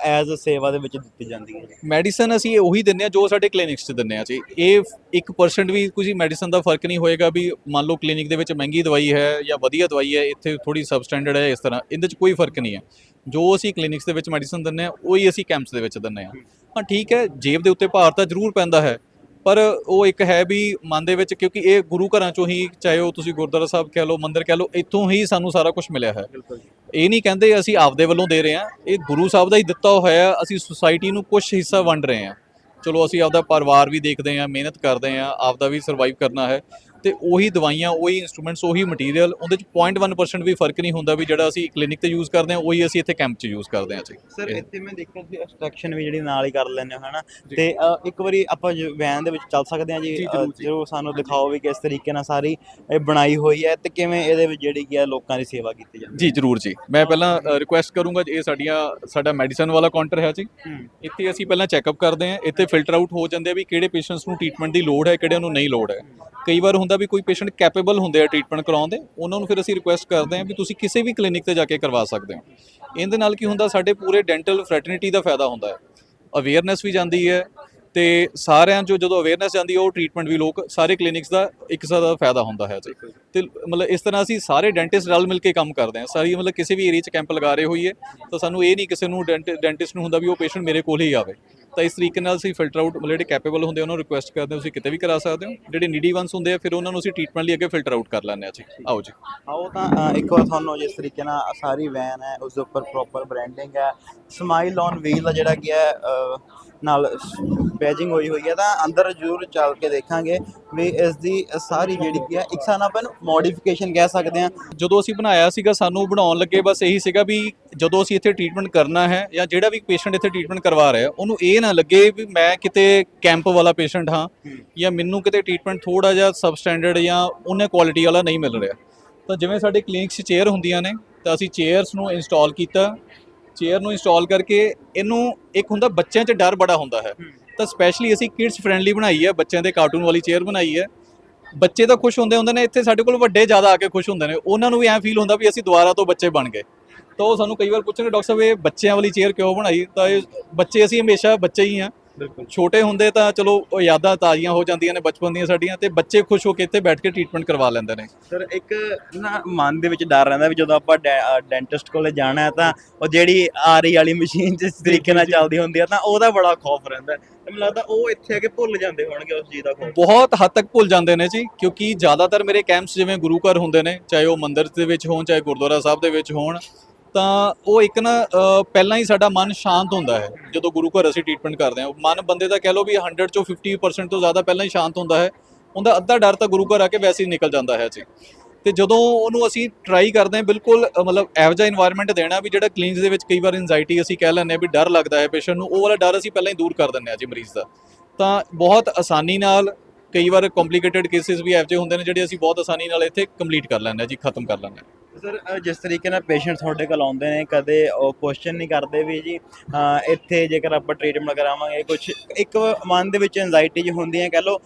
ਐਜ਼ ਸੇਵਾ ਦੇ ਵਿੱਚ ਦਿੱਤੀ ਜਾਂਦੀਆਂ ਨੇ ਮੈਡੀਸਨ ਅਸੀਂ ਉਹੀ ਦਿੰਦੇ ਆ ਜੋ ਸਾਡੇ ਕਲੀਨਿਕਸ 'ਚ ਦਿੰਦੇ ਆ ਜੀ। ਇਹ 1% ਵੀ ਕੋਈ ਮੈਡੀਸਨ ਦਾ ਫ਼ਰਕ ਨਹੀਂ ਹੋਏਗਾ ਵੀ ਮੰਨ ਲਓ ਕਲੀਨਿਕ ਦੇ ਵਿੱਚ ਮਹਿੰਗੀ ਦਵਾਈ ਹੈ ਜਾਂ ਵਧੀਆ ਦਵਾਈ ਹੈ ਇੱਥੇ ਥੋੜੀ ਸਬਸਟੈਂਡਰਡ ਹੈ ਇਸ ਤਰ੍ਹਾਂ। ਇਹਦੇ 'ਚ ਕੋਈ ਫ਼ਰਕ ਨਹੀਂ ਹੈ। ਜੋ ਅਸੀਂ ਕਲੀਨਿਕਸ ਦੇ ਵਿੱਚ ਮੈਡੀਸਨ ਦਿੰਦੇ ਆ ਉਹੀ ਅਸੀਂ ਕੈਂਪਸ ਦੇ ਵਿੱਚ ਦਿੰਨੇ ਆ ਹਾਂ ਠੀਕ ਹੈ ਜੇਬ ਦੇ ਉੱਤੇ ਭਾਰ ਤਾਂ ਜ਼ਰੂਰ ਪੈਂਦਾ ਹੈ ਪਰ ਉਹ ਇੱਕ ਹੈ ਵੀ ਮਨ ਦੇ ਵਿੱਚ ਕਿਉਂਕਿ ਇਹ ਗੁਰੂ ਘਰਾਂ ਚੋਂ ਹੀ ਚਾਹੇ ਉਹ ਤੁਸੀਂ ਗੁਰਦੁਆਰਾ ਸਾਹਿਬ ਕਹਿ ਲਓ ਮੰਦਿਰ ਕਹਿ ਲਓ ਇੱਥੋਂ ਹੀ ਸਾਨੂੰ ਸਾਰਾ ਕੁਝ ਮਿਲਿਆ ਹੈ। ਇਹ ਨਹੀਂ ਕਹਿੰਦੇ ਅਸੀਂ ਆਪਦੇ ਵੱਲੋਂ ਦੇ ਰਹੇ ਹਾਂ ਇਹ ਗੁਰੂ ਸਾਹਿਬ ਦਾ ਹੀ ਦਿੱਤਾ ਹੋਇਆ ਹੈ, ਅਸੀਂ ਸੁਸਾਇਟੀ ਨੂੰ ਕੁਝ ਹਿੱਸਾ ਵੰਡ ਰਹੇ ਹਾਂ। ਚਲੋ ਅਸੀਂ ਆਪਦਾ ਪਰਿਵਾਰ ਵੀ ਦੇਖਦੇ ਹਾਂ ਮਿਹਨਤ ਕਰਦੇ ਹਾਂ ਆਪਦਾ ਵੀ ਸਰਵਾਈਵ ਕਰਨਾ ਹੈ। ਤੇ ਉਹੀ ਦਵਾਈਆਂ ਉਹੀ ਇਨਸਟਰੂਮੈਂਟਸ ਉਹੀ ਮਟੀਰੀਅਲ ਉਹਦੇ ਚ 0.1% ਵੀ ਫ਼ਰਕ ਨਹੀਂ ਹੁੰਦਾ ਵੀ ਜਿਹੜਾ ਅਸੀਂ ਕਲੀਨਿਕ ਤੇ ਯੂਜ਼ ਕਰਦੇ ਹਾਂ ਉਹੀ ਅਸੀਂ ਇੱਥੇ ਕੈਂਪ 'ਚ ਯੂਜ਼ ਕਰਦੇ ਹਾਂ ਜੀ। ਸਰ ਇੱਥੇ ਮੈਂ ਦੇਖਿਆ ਸੀ ਐਕਸਟ੍ਰੈਕਸ਼ਨ ਵੀ ਜਿਹੜੀ ਨਾਲ ਹੀ ਕਰ ਲੈਂਦੇ ਹੋ ਹਨਾ? ਤੇ ਅ, ਇੱਕ ਵਾਰੀ ਆਪਾਂ ਵੈਨ ਦੇ ਵਿੱਚ ਚੱਲ ਸਕਦੇ ਹਾਂ ਜੀ ਜੀ, ਜ਼ਰੂਰ ਜੀ। ਜੋ ਸਾਨੂੰ ਦਿਖਾਓ ਵੀ ਕਿਸ ਤਰੀਕੇ ਨਾਲ ਸਾਰੀ ਇਹ ਬਣਾਈ ਹੋਈ ਹੈ ਤੇ ਕਿਵੇਂ ਇਹਦੇ ਵਿੱਚ ਜਿਹੜੀ ਕੀ ਹੈ ਲੋਕਾਂ ਦੀ ਸੇਵਾ ਕੀਤੀ ਜਾਂਦੀ ਜੀ ਜਰੂਰ ਜੀ। ਮੈਂ ਪਹਿਲਾਂ ਰਿਕੁਐਸਟ ਕਰੂੰਗਾ ਇਹ ਸਾਡੀਆਂ ਸਾਡਾ ਮੈਡੀਸਨ ਵਾਲਾ ਕਾਊਂਟਰ ਹੈ ਜੀ। ਹੈ। ਇੱਥੇ ਅਸੀਂ ਪਹਿਲਾਂ ਚੈੱਕਅਪ ਕਰਦੇ ਹਾਂ ਇੱਥੇ ਫਿਲਟਰ ਆਊਟ ਹੋ ਜਾਂਦੇ ਆ ਵੀ ਕਿਹੜੇ ਪੇਸ਼ੈਂਟਸ ਨੂੰ ਟ੍ਰੀਟਮੈਂਟ ਦੀ ਲੋੜ ਹੈ ਕਿਹੜਿਆਂ ਨੂੰ ਨਹੀਂ ਲੋੜ ਹੈ। ਕਈ ਵਾਰ ਹੁੰਦਾ ਵੀ ਕੋਈ ਪੇਸ਼ੈਂਟ ਕੈਪੇਬਲ ਹੁੰਦੇ ਆ ਟ੍ਰੀਟਮੈਂਟ ਕਰਾਉਣ ਦੇ ਉਹਨਾਂ ਨੂੰ ਫਿਰ ਅਸੀਂ ਰਿਕੁਐਸਟ ਕਰਦੇ ਹਾਂ ਵੀ ਤੁਸੀਂ ਕਿਸੇ ਵੀ ਕਲੀਨਿਕ ਤੇ ਜਾ ਕੇ ਕਰਵਾ ਸਕਦੇ ਹੋ। ਇਹਦੇ ਨਾਲ ਕੀ ਹੁੰਦਾ, ਸਾਡੇ ਪੂਰੇ ਡੈਂਟਲ ਫਰੈਟਰਨਿਟੀ ਦਾ ਫਾਇਦਾ ਹੁੰਦਾ ਹੈ। ਅਵੇਅਰਨੈਸ ਵੀ ਜਾਂਦੀ ਹੈ ਤੇ ਸਾਰਿਆਂ ਜੋ ਜਦੋਂ ਅਵੇਅਰਨੈਸ ਜਾਂਦੀ ਹੈ, ਉਹ ਟ੍ਰੀਟਮੈਂਟ ਵੀ ਲੋਕ, ਸਾਰੇ ਕਲੀਨਿਕਸ ਦਾ ਇੱਕ ਹਿੱਸਾ ਫਾਇਦਾ ਹੁੰਦਾ ਹੈ ਜੀ। ਤੇ ਮਤਲਬ ਇਸ ਤਰ੍ਹਾਂ ਅਸੀਂ ਸਾਰੇ ਡੈਂਟਿਸਟ ਰਲ ਮਿਲ ਕੇ ਕੰਮ ਕਰਦੇ ਹਾਂ। ਸਾਰੀ ਮਤਲਬ ਕਿਸੇ ਵੀ ਏਰੀਆ 'ਚ ਕੈਂਪ ਲਗਾ ਰਹੇ ਹੋਈਏ, ਤਾਂ ਸਾਨੂੰ ਇਹ ਨਹੀਂ ਕਿਸੇ ਨੂੰ ਡੈਂਟਿਸਟ ਨੂੰ ਹੁੰਦਾ ਵੀ ਉਹ ਪੇਸ਼ੈਂਟ ਮੇਰੇ ਕੋਲ ਹੀ ਆਵੇ। ਤਾਂ ਇਸ ਤਰੀਕੇ ਨਾਲ ਅਸੀਂ ਫਿਲਟਰ ਆਊਟ ਜਿਹੜੇ ਕੈਪੇਬਲ ਹੁੰਦੇ ਉਹਨਾਂ ਨੂੰ ਰਿਕੁਐਸਟ ਕਰਦੇ ਹਾਂ ਤੁਸੀਂ ਕਿਤੇ ਵੀ ਕਰਾ ਸਕਦੇ ਹੋ। ਜਿਹੜੇ ਨੀਡੀ ਵਨਸ ਹੁੰਦੇ ਆ ਫਿਰ ਉਹਨਾਂ ਨੂੰ ਅਸੀਂ ਟ੍ਰੀਟਮੈਂਟ ਲਈ ਅੱਗੇ ਫਿਲਟਰ ਆਊਟ ਕਰ ਲੈਂਦੇ ਆ ਜੀ। ਆਓ ਜੀ। ਆਓ ਤਾਂ ਅ, ਇੱਕ ਵਾਰ ਤੁਹਾਨੂੰ ਜਿਸ ਤਰੀਕੇ ਨਾਲ ਸਾਰੀ ਵੈਨ ਹੈ ਉਸ ਦੇ ਉੱਪਰ ਪ੍ਰੋਪਰ ਬ੍ਰਾਂਡਿੰਗ ਹੈ। ਸਮਾਈਲ ਔਨ ਵੀਲ ਦਾ ਜਿਹੜਾ ਕੀ ਹੈ ਅ, ਨਾਲ ਬੈਜਿੰਗ ਹੋਈ ਹੋਈ ਹੈ ਤਾਂ ਅੰਦਰ ਜ਼ਰੂਰ ਚੱਲ ਕੇ ਦੇਖਾਂਗੇ ਵੀ ਇਸ ਦੀ ਸਾਰੀ ਜਿਹੜੀ ਕੀ ਹੈ ਇੱਕ ਸਾਨੂੰ ਆਪਾਂ ਨੂੰ ਮੋਡੀਫਿਕੇਸ਼ਨ ਕਹਿ ਸਕਦੇ ਹਾਂ। ਜਦੋਂ ਅਸੀਂ ਬਣਾਇਆ ਸੀਗਾ ਸਾਨੂੰ ਬਣਾਉਣ ਲੱਗੇ ਬਸ ਇਹੀ ਸੀਗਾ ਵੀ ਜਦੋਂ ਅਸੀਂ ਇੱਥੇ ਟ੍ਰੀਟਮੈਂਟ ਕਰਨਾ ਹੈ ਜਾਂ ਜਿਹੜਾ ਵੀ ਪੇਸ਼ੈਂਟ ਇੱਥੇ ਟ੍ਰੀਟਮੈਂਟ ਕਰਵਾ ਰਿਹਾ ਉਹਨੂੰ ਇਹ ਨਾ ਲੱਗੇ ਵੀ ਮੈਂ ਕਿਤੇ ਕੈਂਪ ਵਾਲਾ ਪੇਸ਼ੈਂਟ ਹਾਂ ਜਾਂ ਮੈਨੂੰ ਕਿਤੇ ਟ੍ਰੀਟਮੈਂਟ ਥੋੜਾ ਜਿਹਾ ਸਬ ਸਟੈਂਡਰਡ ਜਾਂ ਉਹਨੇ ਕੁਆਲਿਟੀ ਵਾਲਾ ਨਹੀਂ ਮਿਲ ਰਿਹਾ। ਤਾਂ ਜਿਵੇਂ ਸਾਡੇ ਕਲੀਨਿਕਸ 'ਚ ਚੇਅਰ ਹੁੰਦੀਆਂ ਨੇ ਤਾਂ ਅਸੀਂ ਚੇਅਰਸ ਨੂੰ ਇੰਸਟਾਲ ਕੀਤਾ ਚੇਅਰ ਨੂੰ ਇੰਸਟਾਲ ਕਰਕੇ ਇਹਨੂੰ ਇੱਕ ਹੁੰਦਾ ਬੱਚਿਆਂ 'ਚ ਡਰ ਬੜਾ ਹੁੰਦਾ ਹੈ। ਤਾਂ ਸਪੈਸ਼ਲੀ ਅਸੀਂ ਕਿਡਸ ਫ੍ਰੈਂਡਲੀ ਬਣਾਈ ਹੈ ਬੱਚਿਆਂ ਦੇ ਕਾਰਟੂਨ ਵਾਲੀ ਚੇਅਰ ਬਣਾਈ ਹੈ। ਬੱਚੇ ਤਾਂ ਖੁਸ਼ ਹੁੰਦੇ ਹੁੰਦੇ ਨੇ ਇੱਥੇ ਸਾਡੇ ਕੋਲ ਵੱਡੇ ਜ਼ਿਆਦਾ ਆ ਕੇ ਖੁਸ਼ ਹੁੰਦੇ ਨੇ। ਉਹਨਾਂ ਨੂੰ ਵੀ ਐਂ ਫੀਲ ਹੁੰਦਾ ਵੀ ਅਸੀਂ ਦੁਬਾਰਾ ਤੋਂ ਬੱਚੇ ਬਣ ਗਏ। ਤਾਂ ਉਹ ਸਾਨੂੰ ਕਈ ਵਾਰ ਪੁੱਛਣਗੇ ਡਾਕਟਰ ਸਾਹਿਬ ਇਹ ਬੱਚਿਆਂ ਵਾਲੀ ਚੇਅਰ ਕਿਉਂ ਬਣਾਈ? ਤਾਂ ਇਹ ਬੱਚੇ ਅਸੀਂ ਹਮੇਸ਼ਾ ਬੱਚੇ ਹੀ ਆ ਛੋਟੇ ਹੁੰਦੇ ਤਾਂ ਚਲੋ ਉਹ ਯਾਦਾਂ ਤਾਜ਼ੀਆਂ ਹੋ ਜਾਂਦੀਆਂ ਨੇ ਬਚਪਨ ਦੀਆਂ ਸਾਡੀਆਂ ਤੇ ਬੱਚੇ ਖੁਸ਼ ਹੋ ਕੇ ਇੱਥੇ ਬੈਠ ਕੇ ਟ੍ਰੀਟਮੈਂਟ ਕਰਵਾ ਲੈਂਦੇ ਨੇ। ਸਰ ਇੱਕ ਨਾ ਮਨ ਦੇ ਵਿੱਚ ਡਰ ਰਹਿੰਦਾ ਵੀ ਜਦੋਂ ਆਪਾਂ ਡੈਂਟਿਸਟ ਕੋਲੇ ਜਾਣਾ ਹੈ ਤਾਂ ਉਹ ਜਿਹੜੀ ਆਰੀ ਵਾਲੀ ਮਸ਼ੀਨ ਜਿਸ ਤਰੀਕੇ ਨਾਲ ਚੱਲਦੀ ਹੁੰਦੀ ਹੈ ਤਾਂ ਉਹਦਾ ਬੜਾ ਖੌਫ ਰਹਿੰਦਾ। ਮੈਨੂੰ ਲੱਗਦਾ ਉਹ ਇੱਥੇ ਆ ਕੇ ਭੁੱਲ ਜਾਂਦੇ ਹੋਣਗੇ ਉਸ ਚੀਜ਼ ਦਾ ਖੌਫ। ਬਹੁਤ ਹੱਦ ਤੱਕ ਭੁੱਲ ਜਾਂਦੇ ਨੇ ਜੀ ਕਿਉਂਕਿ ਜ਼ਿਆਦਾਤਰ ਮੇਰੇ ਕੈਂਪਸ ਜਿਵੇਂ ਗੁਰੂ ਘਰ ਹੁੰਦੇ ਨੇ ਚਾਹੇ ਉਹ ਮੰਦਿਰ ਦੇ ਵਿੱਚ ਹੋਣ ਚਾਹੇ ਗੁਰਦੁਆਰਾ ਸਾਹਿਬ ਦੇ ਵਿੱਚ ਹੋਣ ਤਾਂ ਉਹ ਇੱਕ ਨਾ ਪਹਿਲਾਂ ਹੀ ਸਾਡਾ ਮਨ ਸ਼ਾਂਤ ਹੁੰਦਾ ਹੈ। ਜਦੋਂ ਗੁਰੂ ਘਰ ਅਸੀਂ ਟ੍ਰੀਟਮੈਂਟ ਕਰਦੇ ਹਾਂ ਮਨ ਬੰਦੇ ਦਾ ਕਹਿ ਲਓ ਵੀ 100 ਚੋਂ 50% ਤੋਂ ਜ਼ਿਆਦਾ ਪਹਿਲਾਂ ਹੀ ਸ਼ਾਂਤ ਹੁੰਦਾ ਹੈ। ਉਹਦਾ ਅੱਧਾ ਡਰ ਤਾਂ ਗੁਰੂ ਘਰ ਆ ਕੇ ਵੈਸੇ ਹੀ ਨਿਕਲ ਜਾਂਦਾ ਹੈ ਜੀ। ਤੇ ਜਦੋਂ ਉਹਨੂੰ ਅਸੀਂ ਟਰਾਈ ਕਰਦੇ ਹਾਂ, ਬਿਲਕੁਲ ਮਤਲਬ ਇਹੋ ਜਿਹਾ এনवायरमेंट ਦੇਣਾ ਵੀ ਜਿਹੜਾ ਕਲੀਨਸ ਦੇ ਵਿੱਚ ਕਈ ਵਾਰ ਐਂਜ਼ਾਇਟੀ ਅਸੀਂ ਕਹਿ ਲੈਂਦੇ ਆ ਵੀ ਡਰ ਲੱਗਦਾ ਹੈ ਪੇਸ਼ੈਂਟ ਨੂੰ, ਉਹ ਵਾਲਾ ਡਰ ਅਸੀਂ ਪਹਿਲਾਂ ਹੀ ਦੂਰ ਕਰ ਦਿੰਦੇ ਆ ਜੀ ਮਰੀਜ਼ ਦਾ। ਤਾਂ ਬਹੁਤ ਆਸਾਨੀ ਨਾਲ ਕਈ ਵਾਰ ਕੰਪਲਿਕੇਟਿਡ ਕੇਸਿਸ ਵੀ ਇਹੋ ਜਿਹੇ ਹੁੰਦੇ ਨੇ ਜਿਹੜੇ ਅਸੀਂ ਬਹੁਤ ਆਸਾਨੀ ਨਾਲ ਇੱਥੇ ਕੰਪਲੀਟ ਕਰ ਲੈਂਦੇ ਆ ਜੀ, ਖਤਮ ਕਰ ਲੈਂਦੇ ਆ ਸਰ ਜਿਸ ਤਰੀਕੇ ਨਾਲ ਪੇਸ਼ੈਂਟ ਤੁਹਾਡੇ ਕੋਲ ਆਉਂਦੇ ਨੇ ਕਦੇ ਉਹ ਕੁਐਸਚਨ ਨਹੀਂ ਕਰਦੇ ਵੀ ਜੀ ਇੱਥੇ ਜੇਕਰ ਆਪਾਂ ਟ੍ਰੀਟਮੈਂਟ ਕਰਾਵਾਂਗੇ ਕੁਝ ਇੱਕ ਮਨ ਦੇ ਵਿੱਚ ਐਂਜ਼ਾਈਟੀ ਜੀ ਹੁੰਦੀ ਹੈ ਕਹ ਲਓ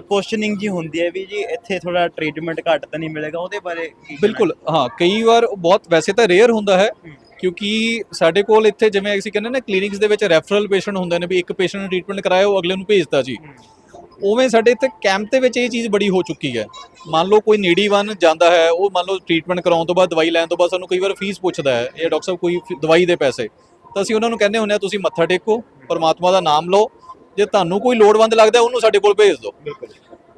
ਕੁਐਸਚਨਿੰਗ ਜੀ ਹੁੰਦੀ ਹੈ ਵੀ ਜੀ ਇੱਥੇ ਥੋੜਾ ਟ੍ਰੀਟਮੈਂਟ ਘੱਟ ਤਾਂ ਨਹੀਂ ਮਿਲੇਗਾ ਉਹਦੇ ਬਾਰੇ ਬਿਲਕੁਲ ਹਾਂ ਕਈ ਵਾਰ ਬਹੁਤ ਵੈਸੇ ਤਾਂ ਰੇਅਰ ਹੁੰਦਾ ਹੈ। ਕਿਉਂਕਿ ਸਾਡੇ ਕੋਲ ਇੱਥੇ ਜਿਵੇਂ ਅਸੀਂ ਕਹਿੰਦੇ ਨੇ ਕਲੀਨਿਕਸ ਦੇ ਵਿੱਚ ਰੈਫਰਲ ਪੇਸ਼ੈਂਟ ਹੁੰਦੇ ਨੇ ਵੀ ਇੱਕ ਪੇਸ਼ੈਂਟ ਨੂੰ ਟ੍ਰੀਟਮੈਂਟ ਕਰਾਇਆ ਉਹ ਅਗਲੇ ਨੂੰ ਭੇਜਤਾ ਜੀ। ਉਵੇਂ ਸਾਡੇ ਇੱਥੇ ਕੈਂਪ ਦੇ ਵਿੱਚ ਇਹ ਚੀਜ਼ ਬੜੀ ਹੋ ਚੁੱਕੀ ਹੈ। ਮੰਨ ਲਓ ਕੋਈ ਨੀਡੀ ਵਨ ਜਾਂਦਾ ਹੈ ਉਹ ਮੰਨ ਲਓ ਟ੍ਰੀਟਮੈਂਟ ਕਰਾਉਣ ਤੋਂ ਬਾਅਦ ਦਵਾਈ ਲੈਣ ਤੋਂ ਬਾਅਦ ਸਾਨੂੰ ਕਈ ਵਾਰ ਫੀਸ ਪੁੱਛਦਾ ਹੈ ਇਹ ਡਾਕਟਰ ਸਾਹਿਬ ਕੋਈ ਦਵਾਈ ਦੇ ਪੈਸੇ? ਤਾਂ ਅਸੀਂ ਉਹਨਾਂ ਨੂੰ ਕਹਿੰਦੇ ਹੁੰਦੇ ਆ ਤੁਸੀਂ ਮੱਥਾ ਟੇਕੋ ਪਰਮਾਤਮਾ ਦਾ ਨਾਮ ਲਓ। ਜੇ ਤੁਹਾਨੂੰ ਕੋਈ ਲੋੜਵੰਦ ਲੱਗਦਾ ਉਹਨੂੰ ਸਾਡੇ ਕੋਲ ਭੇਜ ਦਿਓ।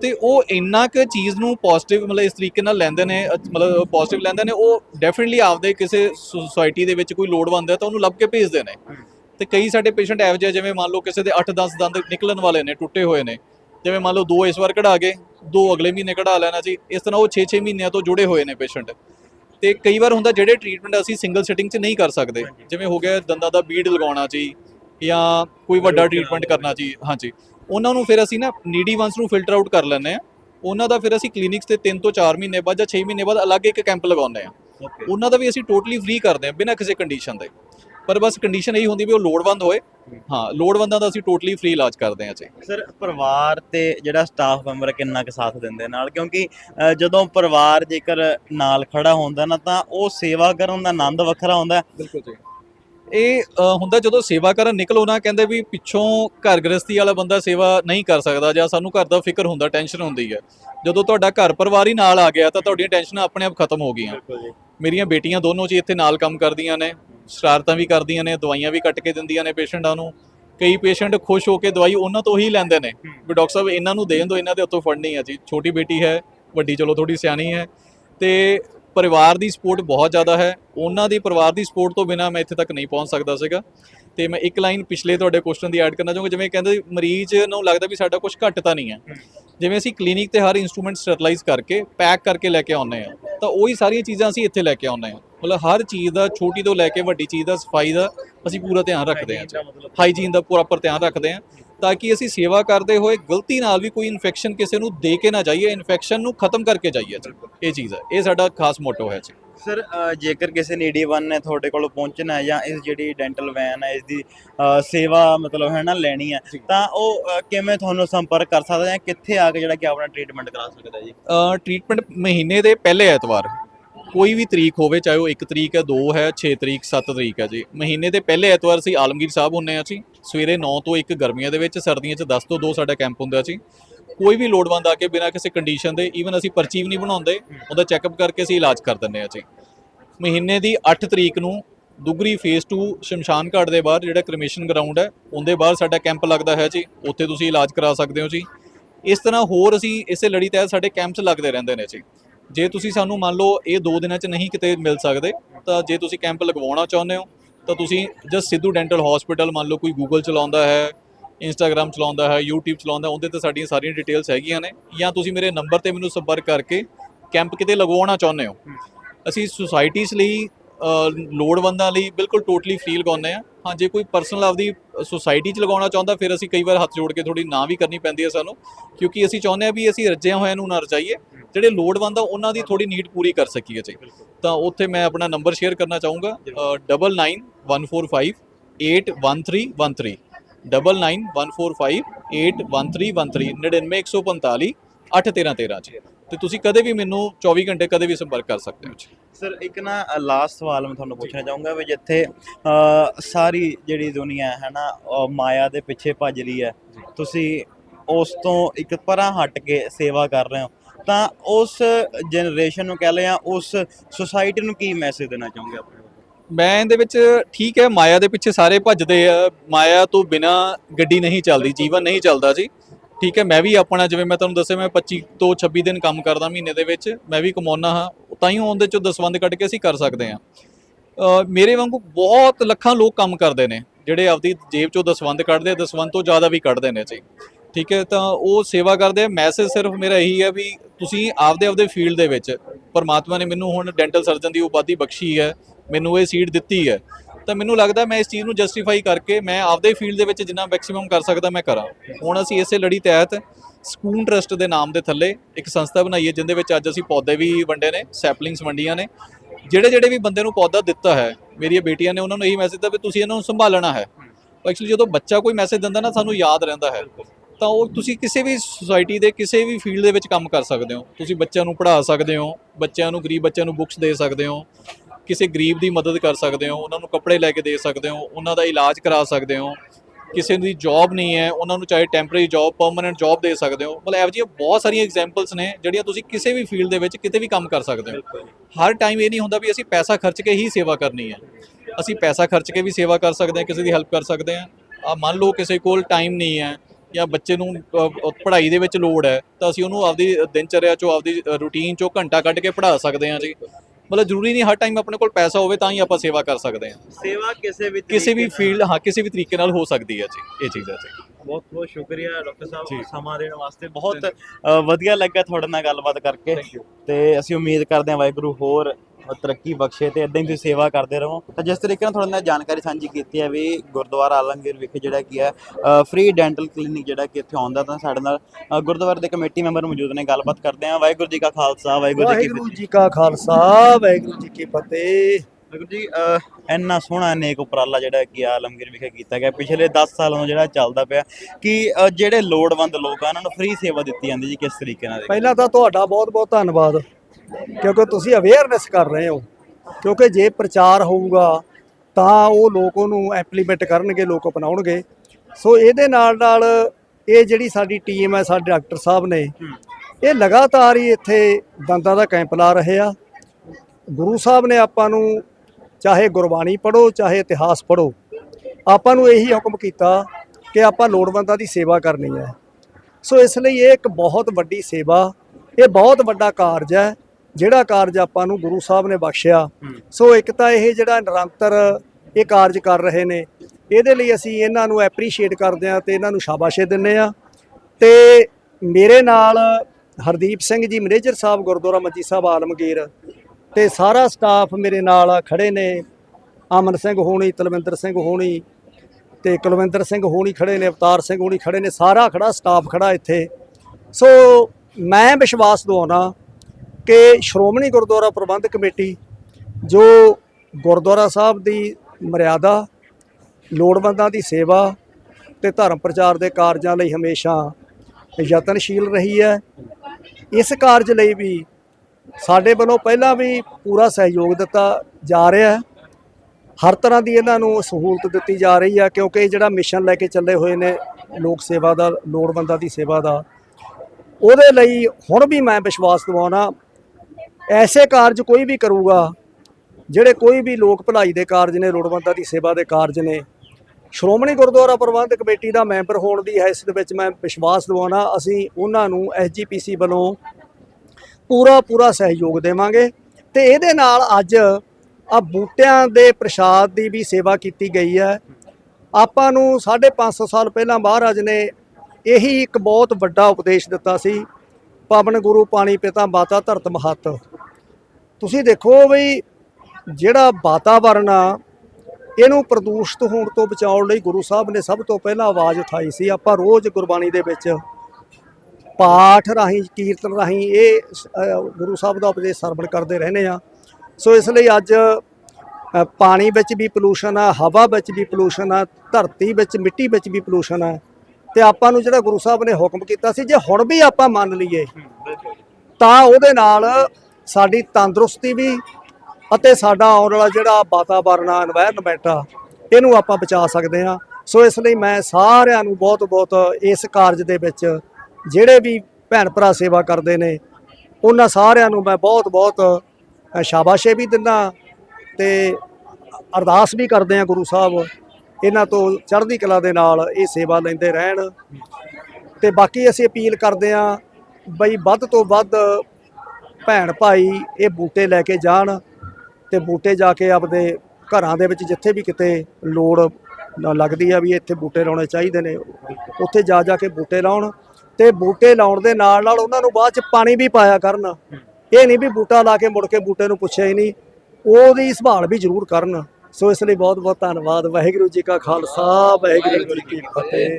ਤੇ ਉਹ ਇੰਨਾ ਕੁ ਚੀਜ਼ ਨੂੰ ਪੋਜ਼ਿਟਿਵ ਮਤਲਬ ਇਸ ਤਰੀਕੇ ਨਾਲ ਲੈਂਦੇ ਨੇ ਮਤਲਬ ਪੋਜ਼ਿਟਿਵ ਲੈਂਦੇ ਨੇ ਉਹ ਡੈਫੀਨਿਟਲੀ ਆਪਦੇ ਕਿਸੇ ਸੁਸਾਇਟੀ ਦੇ ਵਿੱਚ ਕੋਈ ਲੋੜਵੰਦ ਹੈ ਤਾਂ ਉਹਨੂੰ ਲੱਭ ਕੇ ਭੇਜਦੇ ਨੇ। ਤੇ ਕਈ ਸਾਡੇ ਪੇਸ਼ੈਂਟ ਜਿਹੇ ਜਿਵੇਂ ਮੰਨ ਲਓ ਕਿਸੇ ਦੇ 8-10 ਦੰਦ ਨਿਕਲਣ ਵਾਲੇ ਨੇ ਟੁੱਟੇ ਹੋਏ ਨੇ ਜਿਵੇਂ ਮੰਨ ਲਓ ਦੋ ਇਸ ਵਾਰ ਕਢਾ ਗਏ ਦੋ ਅਗਲੇ ਮਹੀਨੇ ਕਢਾ ਲੈਣਾ ਜੀ ਇਸ ਤਰ੍ਹਾਂ ਉਹ 6-6 ਮਹੀਨਿਆਂ ਤੋਂ ਜੁੜੇ ਹੋਏ ਨੇ ਪੇਸ਼ੈਂਟ ਤੇ ਕਈ ਵਾਰ ਹੁੰਦਾ ਜਿਹੜੇ ਟ੍ਰੀਟਮੈਂਟ ਅਸੀਂ ਸਿੰਗਲ ਸਿਟਿੰਗ 'ਚ ਨਹੀਂ ਕਰ ਸਕਦੇ ਜਿਵੇਂ ਹੋ ਗਿਆ ਦੰਦਾਂ ਦਾ ਬੀਡ ਲਗਾਉਣਾ ਜੀ ਜਾਂ ਕੋਈ ਵੱਡਾ ਟ੍ਰੀਟਮੈਂਟ ਕਰਨਾ ਜੀ ਹਾਂਜੀ। ਉਹਨਾਂ ਨੂੰ ਫਿਰ ਅਸੀਂ ਨਾ ਨੀਡੀ ਵਨਸ ਨੂੰ ਫਿਲਟਰ ਆਊਟ ਕਰ ਲੈਂਦੇ ਆ ਉਹਨਾਂ ਦਾ ਫਿਰ ਅਸੀਂ ਕਲੀਨਿਕਸ ਤੇ 3 ਤੋਂ 4 ਮਹੀਨੇ ਬਾਅਦ ਜਾਂ 6 ਮਹੀਨੇ ਬਾਅਦ ਅਲੱਗ ਇੱਕ ਕੈਂਪ ਲਗਾਉਂਦੇ ਆ ਉਹਨਾਂ ਦਾ ਵੀ ਅਸੀਂ ਟੋਟਲੀ ਫ੍ਰੀ ਕਰਦੇ ਆ ਬਿਨਾਂ ਕਿਸੇ ਕੰਡੀਸ਼ਨ ਦੇ। ਪਰ ਬਸ ਕੰਡੀਸ਼ਨ ਇਹੀ ਹੁੰਦੀ ਵੀ ਉਹ ਲੋੜਵੰਦ ਹੋਏ। ਹਾਂ ਲੋੜਵੰਦਾਂ ਦਾ ਅਸੀਂ ਟੋਟਲੀ ਫ੍ਰੀ ਇਲਾਜ ਕਰਦੇ ਆ ਜੀ। ਸਰ ਪਰਿਵਾਰ ਤੇ ਜਿਹੜਾ ਸਟਾਫ ਮੈਂਬਰ ਕਿੰਨਾ ਕੁ ਸਾਥ ਦਿੰਦੇ ਨਾਲ? ਕਿਉਂਕਿ ਅ, ਜਦੋਂ ਪਰਿਵਾਰ ਜੇਕਰ ਨਾਲ ਖੜਾ ਹੁੰਦਾ ਨਾ ਤਾਂ ਉਹ ਸੇਵਾ ਕਰਨ ਦਾ ਆਨੰਦ ਵੱਖਰਾ ਹੁੰਦਾ ਹੈ। ਬਿਲਕੁਲ ਜੀ। ਇਹ ਅ, ਹੁੰਦਾ ਜਦੋਂ ਸੇਵਾ ਕਰਨ ਨਿਕਲੋ ਨਾ ਕਹਿੰਦੇ ਵੀ ਪਿੱਛੋਂ ਘਰ ਗ੍ਰਸਤੀ ਵਾਲਾ ਬੰਦਾ ਸੇਵਾ ਨਹੀਂ ਕਰ ਸਕਦਾ ਜਾਂ ਸਾਨੂੰ ਘਰ ਦਾ ਫਿਕਰ ਹੁੰਦਾ ਟੈਨਸ਼ਨ ਹੁੰਦੀ ਹੈ। ਜਦੋਂ ਤੁਹਾਡਾ ਘਰ ਪਰਿਵਾਰ ਹੀ ਨਾਲ ਆ ਗਿਆ ਤਾਂ ਤੁਹਾਡੀਆਂ ਟੈਨਸ਼ਨਾਂ ਆਪਣੇ ਆਪ ਖਤਮ ਹੋ ਗਈਆਂ। ਮੇਰੀਆਂ ਬੇਟੀਆਂ ਦੋਨੋਂ ਜੀ ਇੱਥੇ ਨਾਲ ਕੰਮ ਕਰਦੀਆਂ ਨੇ। ਸ਼ਰਾਰਤਾਂ ਵੀ ਕਰਦੀਆਂ ਨੇ ਦਵਾਈਆਂ ਵੀ ਕੱਟ ਕੇ ਦਿੰਦੀਆਂ ਨੇ ਪੇਸ਼ੈਂਟਾਂ ਨੂੰ। ਕਈ ਪੇਸ਼ੈਂਟ ਖੁਸ਼ ਹੋ ਕੇ ਦਵਾਈ ਉਹਨਾਂ ਤੋਂ ਹੀ ਲੈਂਦੇ ਨੇ। ਵੀ ਡਾਕਟਰ ਸਾਹਿਬ ਇਹਨਾਂ ਨੂੰ ਦੇਣ ਦਿਓ ਇਹਨਾਂ ਦੇ ਉੱਤੋਂ ਫੜਨੀ ਹੈ ਜੀ। ਛੋਟੀ ਬੇਟੀ ਹੈ ਵੱਡੀ ਚਲੋ ਥੋੜੀ ਸਿਆਣੀ ਹੈ। ਤੇ ਪਰਿਵਾਰ ਦੀ ਸਪੋਰਟ ਬਹੁਤ ਜ਼ਿਆਦਾ ਹੈ। ਉਹਨਾਂ ਦੀ ਪਰਿਵਾਰ ਦੀ ਸਪੋਰਟ ਤੋਂ ਬਿਨਾ ਮੈਂ ਇੱਥੇ ਤੱਕ ਨਹੀਂ ਪਹੁੰਚ ਸਕਦਾ ਸੀਗਾ। ਤੇ ਮੈਂ ਇੱਕ ਲਾਈਨ ਪਿਛਲੇ ਤੁਹਾਡੇ ਕੁਐਸਚਨ ਦੀ ਐਡ ਕਰਨਾ ਚਾਹੂੰਗਾ। ਜਿਵੇਂ ਕਹਿੰਦੇ ਮਰੀਜ਼ ਨੂੰ ਲੱਗਦਾ ਵੀ ਸਾਡਾ ਕੁਝ ਘੱਟ ਤਾਂ ਨਹੀਂ ਹੈ। ਜਿਵੇਂ ਅਸੀਂ ਕਲੀਨਿਕ ਤੇ ਹਰ ਇਨਸਟਰੂਮੈਂਟ ਸਟਰਲਾਈਜ਼ ਕਰਕੇ ਪੈਕ ਕਰਕੇ ਲੈ ਕੇ ਆਉਂਦੇ ਆ ਤਾਂ ਉਹੀ ਸਾਰੀਆਂ ਚੀਜ਼ਾਂ ਅਸੀਂ ਇੱਥੇ ਲੈ ਕੇ ਆਉਂਦੇ ਆ ਮਤਲਬ ਹਰ ਚੀਜ਼ ਦਾ ਛੋਟੀ ਤੋਂ ਲੈ ਕੇ ਵੱਡੀ ਚੀਜ਼ ਦਾ ਸਫ਼ਾਈ ਦਾ ਅਸੀਂ ਪੂਰਾ ਧਿਆਨ ਰੱਖਦੇ ਹਾਂ ਹਾਈਜੀਨ ਦਾ ਪ੍ਰੋਪਰ ਧਿਆਨ ਰੱਖਦੇ ਹਾਂ ਤਾਂ ਕਿ ਅਸੀਂ ਸੇਵਾ ਕਰਦੇ ਹੋਏ ਗਲਤੀ ਨਾਲ ਵੀ ਕੋਈ ਇਨਫੈਕਸ਼ਨ ਕਿਸੇ ਨੂੰ ਦੇ ਕੇ ਨਾ ਜਾਈਏ ਇਨਫੈਕਸ਼ਨ ਨੂੰ ਖਤਮ ਕਰਕੇ ਜਾਈਏ ਇਹ ਚੀਜ਼ ਹੈ। ਇਹ ਸਾਡਾ ਖਾਸ ਮੋਟੋ ਹੈ ਜੀ। ਸਰ ਜੇਕਰ ਕਿਸੇ ਨੀਡੀ ਵਨ ਨੇ ਤੁਹਾਡੇ ਕੋਲ ਪਹੁੰਚਣਾ ਹੈ ਜਾਂ ਇਸ ਜਿਹੜੀ ਡੈਂਟਲ ਵੈਨ ਹੈ ਇਸ ਦੀ ਸੇਵਾ ਮਤਲਬ ਹੈ ਨਾ ਲੈਣੀ ਹੈ ਤਾਂ ਉਹ ਕਿਵੇਂ ਤੁਹਾਨੂੰ ਸੰਪਰਕ ਕਰ ਸਕਦਾ ਜਾਂ ਕਿੱਥੇ ਆ ਕੇ ਜਿਹੜਾ ਕਿ ਆਪਣਾ ਟ੍ਰੀਟਮੈਂਟ ਕਰਾ ਸਕਦਾ ਜੀ? ਟ੍ਰੀਟਮੈਂਟ ਮਹੀਨੇ ਦੇ ਪਹਿਲੇ ਐਤਵਾਰ। ਕੋਈ ਵੀ ਤਰੀਕ ਹੋਵੇ, ਚਾਹੇ ਉਹ 1 ਤਰੀਕ ਹੈ 2 ਹੈ 6 ਤਰੀਕ 7 ਤਰੀਕ ਹੈ ਜੀ। ਮਹੀਨੇ ਦੇ ਪਹਿਲੇ ਐਤਵਾਰ ਅਸੀਂ ਆਲਮਗੀਰ ਸਾਹਿਬ ਹੁੰਨੇ ਆ ਜੀ। ਸਵੇਰੇ 9 ਤੋਂ 1 ਗਰਮੀਆਂ ਦੇ ਵਿੱਚ, ਸਰਦੀਆਂ 'ਚ 10 ਤੋਂ 2 ਸਾਡਾ ਕੈਂਪ ਹੁੰਦਾ ਜੀ। ਕੋਈ ਵੀ ਲੋੜਵੰਦ ਆ ਕੇ ਬਿਨਾਂ ਕਿਸੇ ਕੰਡੀਸ਼ਨ ਦੇ ਈਵਨ ਅਸੀਂ ਪਰਚੀ ਵੀ ਨਹੀਂ ਬਣਾਉਂਦੇ, ਉਹਦਾ ਚੈੱਕਅਪ ਕਰਕੇ ਅਸੀਂ ਇਲਾਜ ਕਰ ਦਿੰਦੇ ਆ ਜੀ। ਮਹੀਨੇ ਦੀ 8 ਤਰੀਕ ਨੂੰ ਦੁਗਰੀ ਫੇਸ 2 ਸ਼ਮਸ਼ਾਨ ਘਾਟ ਦੇ ਬਾਹਰ ਜਿਹੜਾ ਕ੍ਰਿਮੇਸ਼ਨ ਗਰਾਊਂਡ ਹੈ, ਉਹਦੇ ਬਾਹਰ ਸਾਡਾ ਕੈਂਪ ਲੱਗਦਾ ਹੈ ਜੀ। ਉੱਥੇ ਤੁਸੀਂ ਇਲਾਜ ਕਰਾ ਸਕਦੇ ਹੋ ਜੀ। ਇਸ ਤਰ੍ਹਾਂ ਹੋਰ ਅਸੀਂ ਇਸੇ ਲੜੀ ਤਹਿਤ ਸਾਡੇ ਕੈਂਪਸ ਲੱਗਦੇ ਰਹਿੰਦੇ ਨੇ ਜੀ। ਜੇ ਤੁਸੀਂ ਸਾਨੂੰ ਮੰਨ ਲਓ ਇਹ 2 ਦਿਨਾਂ 'ਚ ਨਹੀਂ ਕਿਤੇ ਮਿਲ ਸਕਦੇ, ਤਾਂ ਜੇ ਤੁਸੀਂ ਕੈਂਪ ਲਗਵਾਉਣਾ ਚਾਹੁੰਦੇ ਹੋ, ਤਾਂ ਤੁਸੀਂ ਜਸਟ ਸਿੱਧੂ ਡੈਂਟਲ ਹਸਪੀਟਲ ਮੰਨ ਲਓ ਕੋਈ ਗੂਗਲ ਚਲਾਉਂਦਾ ਹੈ ਇੰਸਟਾਗ੍ਰam ਚਲਾਉਂਦਾ ਹੈ, YouTube ਚਲਾਉਂਦਾ ਉਹਦੇ ਤੇ ਸਾਡੀਆਂ ਸਾਰੀਆਂ ਡਿਟੇਲਸ ਹੈਗੀਆਂ ਨੇ, ਜਾਂ ਤੁਸੀਂ ਮੇਰੇ ਨੰਬਰ ਤੇ ਮੈਨੂੰ ਸੰਪਰਕ ਕਰਕੇ ਕੈਂਪ ਕਿਤੇ ਲਗਵਾਉਣਾ ਚਾਹੁੰਦੇ ਹੋ। ਅਸੀਂ ਸੁਸਾਇਟੀਜ਼ ਲਈ ਲੋੜਵੰਦਾਂ ਲਈ ਬਿਲਕੁਲ ਟੋਟਲੀ ਫ੍ਰੀ ਲਗਾਉਂਦੇ ਆ ਹਾਂ, ਜੇ ਕੋਈ ਪਰਸਨਲ ਆਪਦੀ ਸੁਸਾਇਟੀ 'ਚ ਲਗਾਉਣਾ ਚਾਹੁੰਦਾ, ਫਿਰ ਅਸੀਂ ਕਈ ਵਾਰ ਹੱਥ ਜੋੜ ਕੇ ਥੋੜੀ ਨਾ ਵੀ ਕਰਨੀ ਪੈਂਦੀ ਹੈ ਸਾਨੂੰ, ਕਿਉਂਕਿ ਅਸੀਂ ਚਾਹੁੰਦੇ ਆ ਵੀ ਅਸੀਂ ਰੱਜਿਆਂ ਹੋਇਆਂ ਨੂੰ ਨਾ ਰਜਾਈਏ ਜਿਹੜੇ ਲੋੜਵੰਦ ਆ ਉਹਨਾਂ ਦੀ ਥੋੜੀ ਨੀਡ ਪੂਰੀ ਕਰ ਸਕੀਏ ਜੀ। ਤਾਂ ਉੱਥੇ ਮੈਂ ਆਪਣਾ ਨੰਬਰ ਸ਼ੇਅਰ ਕਰਨਾ ਚਾਹੂੰਗਾ 9914581313 9914581313 99145 811313 ਜੀ। ਤੇ ਤੁਸੀਂ ਕਦੇ ਵੀ ਮੈਨੂੰ 24 ਘੰਟੇ ਕਦੇ ਵੀ ਸੰਪਰਕ ਕਰ ਸਕਦੇ ਹੋ ਜੀ। ਸਰ ਇੱਕ ਨਾ ਲਾਸਟ ਸਵਾਲ ਮੈਂ ਤੁਹਾਨੂੰ ਪੁੱਛਣਾ ਚਾਹੂੰਗਾ ਵੀ ਜਿੱਥੇ ਸਾਰੀ ਜਿਹੜੀ ਦੁਨੀਆ ਹੈ ਨਾ ਮਾਇਆ ਦੇ ਪਿੱਛੇ ਭੱਜ ਰਹੀ ਹੈ ਤੁਸੀਂ ਉਸ ਤੋਂ ਇੱਕ ਪਰਾਂ ਹਟ ਕੇ ਸੇਵਾ ਕਰ ਰਹੇ ਹੋ? ਤਾਂ ਉਸ ਜਨਰੇਸ਼ਨ ਨੂੰ ਕਹਿ ਲਿਆ, ਉਸ ਸੁਸਾਇਟੀ ਨੂੰ ਕੀ ਮੈਸੇਜ ਦੇਣਾ ਚਾਹੋਗੇ ਆਪਣੇ ਮੈਂ ਇਹਦੇ ਵਿੱਚ ਠੀਕ ਹੈ, ਮਾਇਆ ਦੇ ਪਿੱਛੇ ਸਾਰੇ ਭੱਜਦੇ ਆ। ਮਾਇਆ ਤੋਂ ਬਿਨਾ ਗੱਡੀ ਨਹੀਂ ਚੱਲਦੀ, ਜੀਵਨ ਨਹੀਂ ਚੱਲਦਾ ਜੀ। ਠੀਕ ਹੈ, ਮੈਂ ਵੀ ਆਪਣਾ, ਜਿਵੇਂ ਮੈਂ ਤੁਹਾਨੂੰ ਦੱਸਿਆ, ਮੈਂ 25 ਤੋਂ 26 ਦਿਨ ਕੰਮ ਕਰਦਾ ਮਹੀਨੇ ਦੇ ਵਿੱਚ। ਮੈਂ ਵੀ ਕਮਾਉਣਾ ਹਾਂ, ਤਾਂ ਹੀ ਉਹਦੇ ਚੋਂ ਦਸਵੰਦ ਕੱਢ ਕੇ ਅਸੀਂ ਕਰ ਸਕਦੇ ਹਾਂ। ਮੇਰੇ ਵਾਂਗੂ ਬਹੁਤ ਲੱਖਾਂ ਲੋਕ ਕੰਮ ਕਰਦੇ ਨੇ, ਜਿਹੜੇ ਆਪਦੀ ਜੇਬ ਚੋਂ ਦਸਵੰਦ ਕੱਢਦੇ ਆ ਦਸਵੰਦ ਤੋਂ ਜ਼ਿਆਦਾ ਵੀ ਕੱਢਦੇ ਨੇ ਜੀ। ਠੀਕ ਹੈ, ਤਾਂ ਉਹ ਸੇਵਾ ਕਰਦੇ ਮੈਸੇਜ ਸਿਰਫ ਮੇਰਾ ਇਹੀ ਹੈ ਵੀ ਤੁਸੀਂ ਆਪਦੇ ਆਪਦੇ ਫੀਲਡ ਦੇ ਵਿੱਚ, ਪਰਮਾਤਮਾ ਨੇ ਮੈਨੂੰ ਹੁਣ ਡੈਂਟਲ ਸਰਜਨ ਦੀ ਉਪਾਧੀ ਬਖਸ਼ੀ ਹੈ, ਮੈਨੂੰ ਇਹ ਸੀਟ ਦਿੱਤੀ ਹੈ। ਤਾਂ ਮੈਨੂੰ ਲੱਗਦਾ ਮੈਂ ਇਸ ਚੀਜ਼ ਨੂੰ ਜਸਟੀਫਾਈ ਕਰਕੇ ਮੈਂ ਆਪਦੇ ਫੀਲਡ ਦੇ ਵਿੱਚ ਜਿੰਨਾ ਮੈਕਸਿਮਮ ਕਰ ਸਕਦਾ ਮੈਂ ਕਰਾਂ। ਹੁਣ ਅਸੀਂ ਇਸੇ ਲੜੀ ਤਹਿਤ ਸਕੂਨ ਟਰਸਟ ਦੇ ਨਾਮ ਦੇ ਥੱਲੇ ਇੱਕ ਸੰਸਥਾ ਬਣਾਈ ਹੈ ਜਿੰਦੇ ਵਿੱਚ ਅੱਜ ਅਸੀਂ ਪੌਦੇ ਵੀ ਵੰਡੇ ਨੇ, ਸੈਪਲਿੰਗਸ ਵੰਡੀਆਂ ਨੇ। ਜਿਹੜੇ ਜਿਹੜੇ ਵੀ ਬੰਦੇ ਨੂੰ ਪੌਦਾ ਦਿੱਤਾ ਹੈ, ਮੇਰੀਆਂ ਬੇਟੀਆਂ ਨੇ ਉਹਨਾਂ ਨੂੰ ਇਹੀ ਮੈਸੇਜ ਦਿੱਤਾ ਵੀ ਤੁਸੀਂ ਇਹਨਾਂ ਨੂੰ ਸੰਭਾਲਣਾ ਹੈ। ਐਕਚੁਅਲੀ ਜਦੋਂ ਬੱਚਾ ਕੋਈ ਮੈਸੇਜ ਦਿੰਦਾ ਨਾ, ਸਾਨੂੰ ਯਾਦ ਰਹਿੰਦਾ ਹੈ। ਤਾਂ ਉਹ ਤੁਸੀਂ ਕਿਸੇ ਵੀ ਸੁਸਾਇਟੀ ਦੇ ਕਿਸੇ ਵੀ ਫੀਲਡ ਦੇ ਵਿੱਚ ਕੰਮ ਕਰ ਸਕਦੇ ਹੋ। ਤੁਸੀਂ ਬੱਚਿਆਂ ਨੂੰ ਪੜ੍ਹਾ ਸਕਦੇ ਹੋ ਬੱਚਿਆਂ ਨੂੰ ਗਰੀਬ ਬੱਚਿਆਂ ਨੂੰ ਬੁੱਕਸ ਦੇ ਸਕਦੇ ਹੋ ਕਿਸੇ ਗਰੀਬ ਦੀ ਮਦਦ ਕਰ ਸਕਦੇ ਹੋ ਉਹਨਾਂ ਨੂੰ ਕੱਪੜੇ ਲੈ ਕੇ ਦੇ ਸਕਦੇ ਹੋ ਉਹਨਾਂ ਦਾ ਇਲਾਜ ਕਰਾ ਸਕਦੇ ਹੋ ਕਿਸੇ ਦੀ ਜੌਬ ਨਹੀਂ ਹੈ ਉਹਨਾਂ ਨੂੰ ਚਾਹੇ ਟੈਂਪਰੇਰੀ ਜੌਬ ਪਰਮਨੈਂਟ ਜੌਬ ਦੇ ਸਕਦੇ ਹੋ। ਮਤਲਬ ਇਹੋ ਜਿਹੀਆਂ ਬਹੁਤ ਸਾਰੀਆਂ ਐਗਜ਼ਾਮਪਲਸ ਨੇ ਜਿਹੜੀਆਂ ਤੁਸੀਂ ਕਿਸੇ ਵੀ ਫੀਲਡ ਦੇ ਵਿੱਚ ਕਿਤੇ ਵੀ ਕੰਮ ਕਰ ਸਕਦੇ ਹੋ। ਹਰ ਟਾਈਮ ਇਹ ਨਹੀਂ ਹੁੰਦਾ ਵੀ ਅਸੀਂ ਪੈਸਾ ਖਰਚ ਕੇ ਹੀ ਸੇਵਾ ਕਰਨੀ ਹੈ। ਅਸੀਂ ਪੈਸਾ ਖਰਚ ਕੇ ਵੀ ਸੇਵਾ ਕਰ ਸਕਦੇ ਹਾਂ ਕਿਸੇ ਦੀ ਹੈਲਪ ਕਰ ਸਕਦੇ ਹਾਂ। ਆ ਮੰਨ ਲਓ ਕਿਸੇ ਕੋਲ ਟਾਈਮ ਨਹੀਂ ਹੈ ਜਾਂ ਬੱਚੇ ਨੂੰ ਪੜ੍ਹਾਈ ਦੇ ਵਿੱਚ ਲੋੜ ਹੈ ਤਾਂ ਅਸੀਂ ਉਹਨੂੰ ਆਪਦੀ ਦਿਨਚਰਿਆ ਚੋਂ ਆਪਦੀ ਰੂਟੀਨ ਚੋਂ ਘੰਟਾ ਕੱਢ ਕੇ ਪੜ੍ਹਾ ਸਕਦੇ ਹਾਂ ਜੀ। ਮਤਲਬ ਜ਼ਰੂਰੀ ਨਹੀਂ ਹਰ ਟਾਈਮ ਆਪਣੇ ਕੋਲ ਪੈਸਾ ਹੋਵੇ ਤਾਂ ਹੀ ਆਪਾਂ ਸੇਵਾ ਕਰ ਸਕਦੇ ਹਾਂ। ਸੇਵਾ ਕਿਸੇ ਵੀ ਕਿਸੇ ਵੀ ਫੀਲਡ ਹਾਂ ਕਿਸੇ ਵੀ ਤਰੀਕੇ ਨਾਲ ਹੋ ਸਕਦੀ ਹੈ ਜੀ ਇਹ ਚੀਜ਼ ਹੈ ਜੀ। ਬਹੁਤ ਬਹੁਤ ਸ਼ੁਕਰੀਆ ਡਾਕਟਰ। ਸਾਹਿਬ ਸਮਾਂ ਦੇਣ ਵਾਸਤੇ। ਬਹੁਤ ਵਧੀਆ ਲੱਗਾ ਤੁਹਾਡੇ ਨਾਲ ਗੱਲਬਾਤ ਕਰਕੇ ਤੇ ਅਸੀਂ ਉਮੀਦ ਕਰਦੇ ਹਾਂ ਵਾਹਿਗੁਰੂ ਹੋਰ ਤਰੱਕੀ ਬਖਸ਼ੇ ਤੇ ਇਦਾਂ ਹੀ ਤੁਸੀਂ ਸੇਵਾ ਕਰਦੇ ਰਹੋ। ਤਾਂ ਜਿਸ ਤਰੀਕੇ ਨਾਲ ਤੁਹਾਡੇ ਨਾਲ ਜਾਣਕਾਰੀ ਸਾਂਝੀ ਕੀਤੀ ਹੈ ਵੀ ਗੁਰਦੁਆਰਾ ਆਲਮਗੀਰ ਵਿਖੇ ਜਿਹੜਾ ਕੀ ਹੈ ਫ੍ਰੀ ਡੈਂਟਲ ਕਲੀਨਿਕ ਜਿਹੜਾ ਕਿ ਇੱਥੇ ਆਉਂਦਾ ਤਾਂ ਸਾਡੇ ਨਾਲ ਗੁਰਦੁਆਰੇ ਦੇ ਕਮੇਟੀ ਮੈਂਬਰ ਮੌਜੂਦ ਨੇ ਗੱਲਬਾਤ ਕਰਦੇ ਹਾਂ। ਵਾਹਿਗੁਰੂ ਜੀ ਕਾ ਖਾਲਸਾ ਵਾਹਿਗੁਰੂ ਜੀ ਕੀ ਵਾਹਿਗੁਰੂ ਫਤਿਹ। ਜੀ ਕਾ ਖਾਲਸਾ ਵਾਹਿਗੁਰੂ ਜੀ ਕੀ ਫਤਿਹ। ਵਾਹਿਗੁਰੂ ਜੀ ਅ, ਇੰਨਾ ਸੋਹਣਾ ਨੇਕ ਉਪਰਾਲਾ ਜਿਹੜਾ ਕਿ ਆਲਮਗੀਰ ਵਿਖੇ ਕੀਤਾ ਗਿਆ। ਪਿਛਲੇ 10 ਸਾਲਾਂ ਤੋਂ ਜਿਹੜਾ ਚੱਲਦਾ ਪਿਆ ਕਿ ਜਿਹੜੇ ਲੋੜਵੰਦ ਲੋਕ ਆ ਉਹਨਾਂ ਨੂੰ ਫ੍ਰੀ ਸੇਵਾ ਦਿੱਤੀ ਜਾਂਦੀ ਜੀ ਕਿਸ ਤਰੀਕੇ ਨਾਲ? ਪਹਿਲਾਂ ਤਾਂ ਤੁਹਾਡਾ ਬਹੁਤ ਬਹੁਤ ਧੰਨਵਾਦ। ਕਿਉਂਕਿ ਤੁਸੀਂ ਅਵੇਅਰਨੈਸ ਕਰ ਰਹੇ ਹੋ। ਕਿਉਂਕਿ ਜੇ ਪ੍ਰਚਾਰ ਹੋਊਗਾ, ਤਾਂ ਉਹ ਲੋਕ ਉਹਨੂੰ ਐਪਲੀਮੈਂਟ ਕਰਨਗੇ, ਲੋਕ ਅਪਣਾਉਣਗੇ। ਸੋ ਇਹਦੇ ਨਾਲ ਨਾਲ ਇਹ ਜਿਹੜੀ ਸਾਡੀ ਟੀਮ ਹੈ, ਸਾਡੇ ਡਾਕਟਰ ਸਾਹਿਬ ਨੇ, ਇਹ ਲਗਾਤਾਰ ਹੀ ਇੱਥੇ ਦੰਦਾਂ ਦਾ ਕੈਂਪ ਲਾ ਰਹੇ ਆ। ਗੁਰੂ ਸਾਹਿਬ ਨੇ ਆਪਾਂ ਨੂੰ ਚਾਹੇ ਗੁਰਬਾਣੀ ਪੜੋ ਚਾਹੇ ਇਤਿਹਾਸ ਪੜੋ ਆਪਾਂ ਨੂੰ ਇਹੀ ਹੁਕਮ ਕੀਤਾ ਕਿ ਆਪਾਂ ਲੋੜਵੰਦਾਂ ਦੀ ਸੇਵਾ ਕਰਨੀ ਹੈ। ਸੋ ਇਸ ਲਈ ਇਹ ਇੱਕ ਬਹੁਤ ਵੱਡੀ ਸੇਵਾ, ਇਹ ਬਹੁਤ ਵੱਡਾ ਕਾਰਜ ਹੈ। ਜਿਹੜਾ ਕਾਰਜ ਆਪਾਂ ਨੂੰ ਗੁਰੂ ਸਾਹਿਬ ਨੇ ਬਖਸ਼ਿਆ ਸੋ ਇੱਕ ਤਾਂ ਇਹ ਜਿਹੜਾ ਨਿਰੰਤਰ ਇਹ ਕਾਰਜ ਕਰ ਰਹੇ ਨੇ ਇਹਦੇ ਲਈ ਅਸੀਂ ਇਹਨਾਂ ਨੂੰ ਐਪਰੀਸ਼ੀਏਟ ਕਰਦੇ ਹਾਂ ਤੇ ਇਹਨਾਂ ਨੂੰ ਸ਼ਾਬਾਸ਼ੇ ਦਿੰਨੇ ਆ ਤੇ ਮੇਰੇ ਨਾਲ ਹਰਦੀਪ ਸਿੰਘ ਜੀ ਮੈਨੇਜਰ ਸਾਹਿਬ ਗੁਰਦੁਆਰਾ ਮੰਜੀ ਸਾਹਿਬ ਆਲਮਗੀਰ ਤੇ ਸਾਰਾ ਸਟਾਫ ਮੇਰੇ ਨਾਲ ਖੜੇ ਨੇ। ਅਮਨ ਸਿੰਘ ਹੋਣੀ ਤਲਵਿੰਦਰ ਸਿੰਘ ਹੋਣੀ ਤੇ ਕੁਲਵਿੰਦਰ ਸਿੰਘ ਹੋਣੀ ਖੜੇ ਨੇ ਅਵਤਾਰ ਸਿੰਘ ਹੋਣੀ ਖੜੇ ਨੇ ਸਾਰਾ ਖੜਾ ਸਟਾਫ ਖੜਾ ਇੱਥੇ। ਸੋ ਮੈਂ ਵਿਸ਼ਵਾਸ ਦਵਾਉਣਾ ਕਿ ਸ਼੍ਰੋਮਣੀ ਗੁਰਦੁਆਰਾ ਪ੍ਰਬੰਧਕ ਕਮੇਟੀ ਜੋ ਗੁਰਦੁਆਰਾ ਸਾਹਿਬ ਦੀ ਮਰਿਆਦਾ, ਲੋੜਵੰਦਾਂ ਦੀ ਸੇਵਾ ਤੇ ਧਰਮ ਪ੍ਰਚਾਰ ਦੇ ਕਾਰਜਾਂ ਲਈ ਹਮੇਸ਼ਾ ਯਤਨਸ਼ੀਲ ਰਹੀ ਹੈ। ਇਸ ਕਾਰਜ ਲਈ ਵੀ ਸਾਡੇ ਵੱਲੋਂ ਪਹਿਲਾਂ ਵੀ ਪੂਰਾ ਸਹਿਯੋਗ ਦਿੱਤਾ ਜਾ ਰਿਹਾ ਹੈ। ਹਰ ਤਰ੍ਹਾਂ ਦੀ ਇਹਨਾਂ ਨੂੰ ਸਹੂਲਤ ਦਿੱਤੀ ਜਾ ਰਹੀ ਹੈ ਕਿਉਂਕਿ ਜਿਹੜਾ ਮਿਸ਼ਨ ਲੈ ਕੇ ਚੱਲੇ ਹੋਏ ਨੇ ਲੋਕ ਸੇਵਾ ਦਾ, ਲੋੜਵੰਦਾਂ ਦੀ ਸੇਵਾ ਦਾ, ਉਹਦੇ ਲਈ ਹੁਣ ਵੀ ਮੈਂ ਵਿਸ਼ਵਾਸ ਦਿਵਾਉਣਾ ਐਸੇ ਕਾਰਜ ਕੋਈ ਵੀ ਕਰੂਗਾ, ਜਿਹੜੇ ਕੋਈ ਵੀ ਲੋਕ ਭਲਾਈ ਦੇ ਕਾਰਜ ਨੇ, ਲੋੜਵੰਦਾਂ ਦੀ ਸੇਵਾ ਦੇ ਕਾਰਜ ਨੇ, ਸ਼੍ਰੋਮਣੀ ਗੁਰਦੁਆਰਾ ਪ੍ਰਬੰਧਕ ਕਮੇਟੀ ਦਾ ਮੈਂਬਰ ਹੋਣ ਦੀ ਹੈਸੀਅਤ ਵਿੱਚ ਮੈਂ ਵਿਸ਼ਵਾਸ ਦਿਵਾਉਣਾ, ਅਸੀਂ ਉਹਨਾਂ ਨੂੰ ਐਸਜੀਪੀਸੀ ਵੱਲੋਂ ਪੂਰਾ ਪੂਰਾ ਸਹਿਯੋਗ ਦੇਵਾਂਗੇ ਤੇ ਇਹਦੇ ਨਾਲ ਅੱਜ ਆ ਬੂਟਿਆਂ ਦੇ ਪ੍ਰਸ਼ਾਦ ਦੀ ਵੀ ਸੇਵਾ ਕੀਤੀ ਗਈ ਹੈ। ਆਪਾਂ ਨੂੰ 550 ਸਾਲ ਪਹਿਲਾਂ ਮਹਾਰਾਜ ਨੇ ਇਹੀ ਇੱਕ ਬਹੁਤ ਵੱਡਾ ਉਪਦੇਸ਼ ਦਿੱਤਾ ਸੀ, ਪਾਵਨ ਗੁਰੂ ਪਾਣੀ ਪਿਤਾ ਮਾਤਾ ਧਰਤ ਮਹੱਤ। ਤੁਸੀਂ ਦੇਖੋ ਬਈ, ਜਿਹੜਾ ਵਾਤਾਵਰਣ ਆ, ਇਹਨੂੰ ਪ੍ਰਦੂਸ਼ਿਤ ਹੋਣ ਤੋਂ ਬਚਾਉਣ ਲਈ ਗੁਰੂ ਸਾਹਿਬ ਨੇ ਸਭ ਤੋਂ ਪਹਿਲਾਂ ਆਵਾਜ਼ ਉਠਾਈ ਸੀ। ਆਪਾਂ ਰੋਜ਼ ਗੁਰਬਾਣੀ ਦੇ ਵਿੱਚ ਪਾਠ ਰਾਹੀਂ, ਕੀਰਤਨ ਰਾਹੀਂ ਇਹ ਗੁਰੂ ਸਾਹਿਬ ਦਾ ਉਪਦੇਸ਼ ਸਰਵਣ ਕਰਦੇ ਰਹਿੰਦੇ ਆ ਸੋ ਇਸ ਲਈ ਅੱਜ ਪਾਣੀ ਵਿੱਚ ਵੀ ਪੋਲੂਸ਼ਨ ਆ, ਹਵਾ ਵਿੱਚ ਵੀ ਪੋਲੂਸ਼ਨ ਆ, ਧਰਤੀ ਵਿੱਚ, ਮਿੱਟੀ ਵਿੱਚ ਵੀ ਪੋਲੂਸ਼ਨ ਆ। ਤੇ ਆਪਾਂ ਨੂੰ ਜਿਹੜਾ ਗੁਰੂ ਸਾਹਿਬ ਨੇ ਹੁਕਮ ਕੀਤਾ ਸੀ, ਜੇ ਹੁਣ ਵੀ ਆਪਾਂ ਮੰਨ ਲਈਏ, ਤਾਂ ਉਹਦੇ ਨਾਲ ਸਾਡੀ ਤੰਦਰੁਸਤੀ ਵੀ ਅਤੇ ਸਾਡਾ ਆਉਣ ਵਾਲਾ ਜਿਹੜਾ ਵਾਤਾਵਰਨ ਆ এনवायरमेंट ਆ, ਇਹਨੂੰ ਆਪਾਂ ਬਚਾ ਸਕਦੇ ਆ ਸੋ ਇਸ ਲਈ ਮੈਂ ਸਾਰਿਆਂ ਨੂੰ ਬਹੁਤ-ਬਹੁਤ ਇਸ ਕਾਰਜ ਦੇ ਵਿੱਚ ਜਿਹੜੇ ਵੀ ਭੈਣ ਭਰਾ ਸੇਵਾ ਕਰਦੇ ਨੇ, ਉਹਨਾਂ ਸਾਰਿਆਂ ਨੂੰ ਮੈਂ ਬਹੁਤ-ਬਹੁਤ ਸ਼ਾਬਾਸ਼ੇ ਵੀ ਦਿੰਦਾ ਤੇ ਅਰਦਾਸ ਵੀ ਕਰਦੇ ਆ ਗੁਰੂ ਸਾਹਿਬ, ਇਹਨਾਂ ਤੋਂ ਚੜ੍ਹਦੀ ਕਲਾ ਦੇ ਨਾਲ ਇਹ ਸੇਵਾ ਲੈਂਦੇ ਰਹਿਣ। ਤੇ ਬਾਕੀ ਅਸੀਂ ਅਪੀਲ ਕਰਦੇ ਆ ਬਈ ਵੱਧ ਤੋਂ ਵੱਧ ਭੈਣ ਭਾਈ ਇਹ ਬੂਟੇ ਲੈ ਕੇ ਜਾਣ ਤੇ ਬੂਟੇ ਜਾ ਕੇ ਆਪਦੇ ਘਰਾਂ ਦੇ ਵਿੱਚ ਜਿੱਥੇ ਵੀ ਕਿਤੇ ਲੋੜ ਲੱਗਦੀ ਆ ਵੀ ਇੱਥੇ ਬੂਟੇ ਲਾਉਣੇ ਚਾਹੀਦੇ ਨੇ, ਉੱਥੇ ਜਾ ਜਾ ਕੇ ਬੂਟੇ ਲਾਉਣ ਤੇ ਬੂਟੇ ਲਾਉਣ ਦੇ ਨਾਲ ਨਾਲ ਉਹਨਾਂ ਨੂੰ ਬਾਅਦ ਚ ਪਾਣੀ ਵੀ ਪਾਇਆ ਕਰਨ। ਇਹ ਨਹੀਂ ਵੀ ਬੂਟਾ ਲਾ ਕੇ ਮੁੜ ਕੇ ਬੂਟੇ ਨੂੰ ਪੁੱਛਿਆ ਹੀ ਨਹੀਂ, ਉਹਦੀ ਸੰਭਾਲ ਵੀ ਜ਼ਰੂਰ ਕਰਨ। ਸੋ ਇਸ ਲਈ ਬਹੁਤ ਬਹੁਤ ਧੰਨਵਾਦ। ਵਾਹਿਗੁਰੂ ਜੀ ਕਾ ਖਾਲਸਾ, ਵਾਹਿਗੁਰੂ ਜੀ ਕੀ ਫਤਿਹ।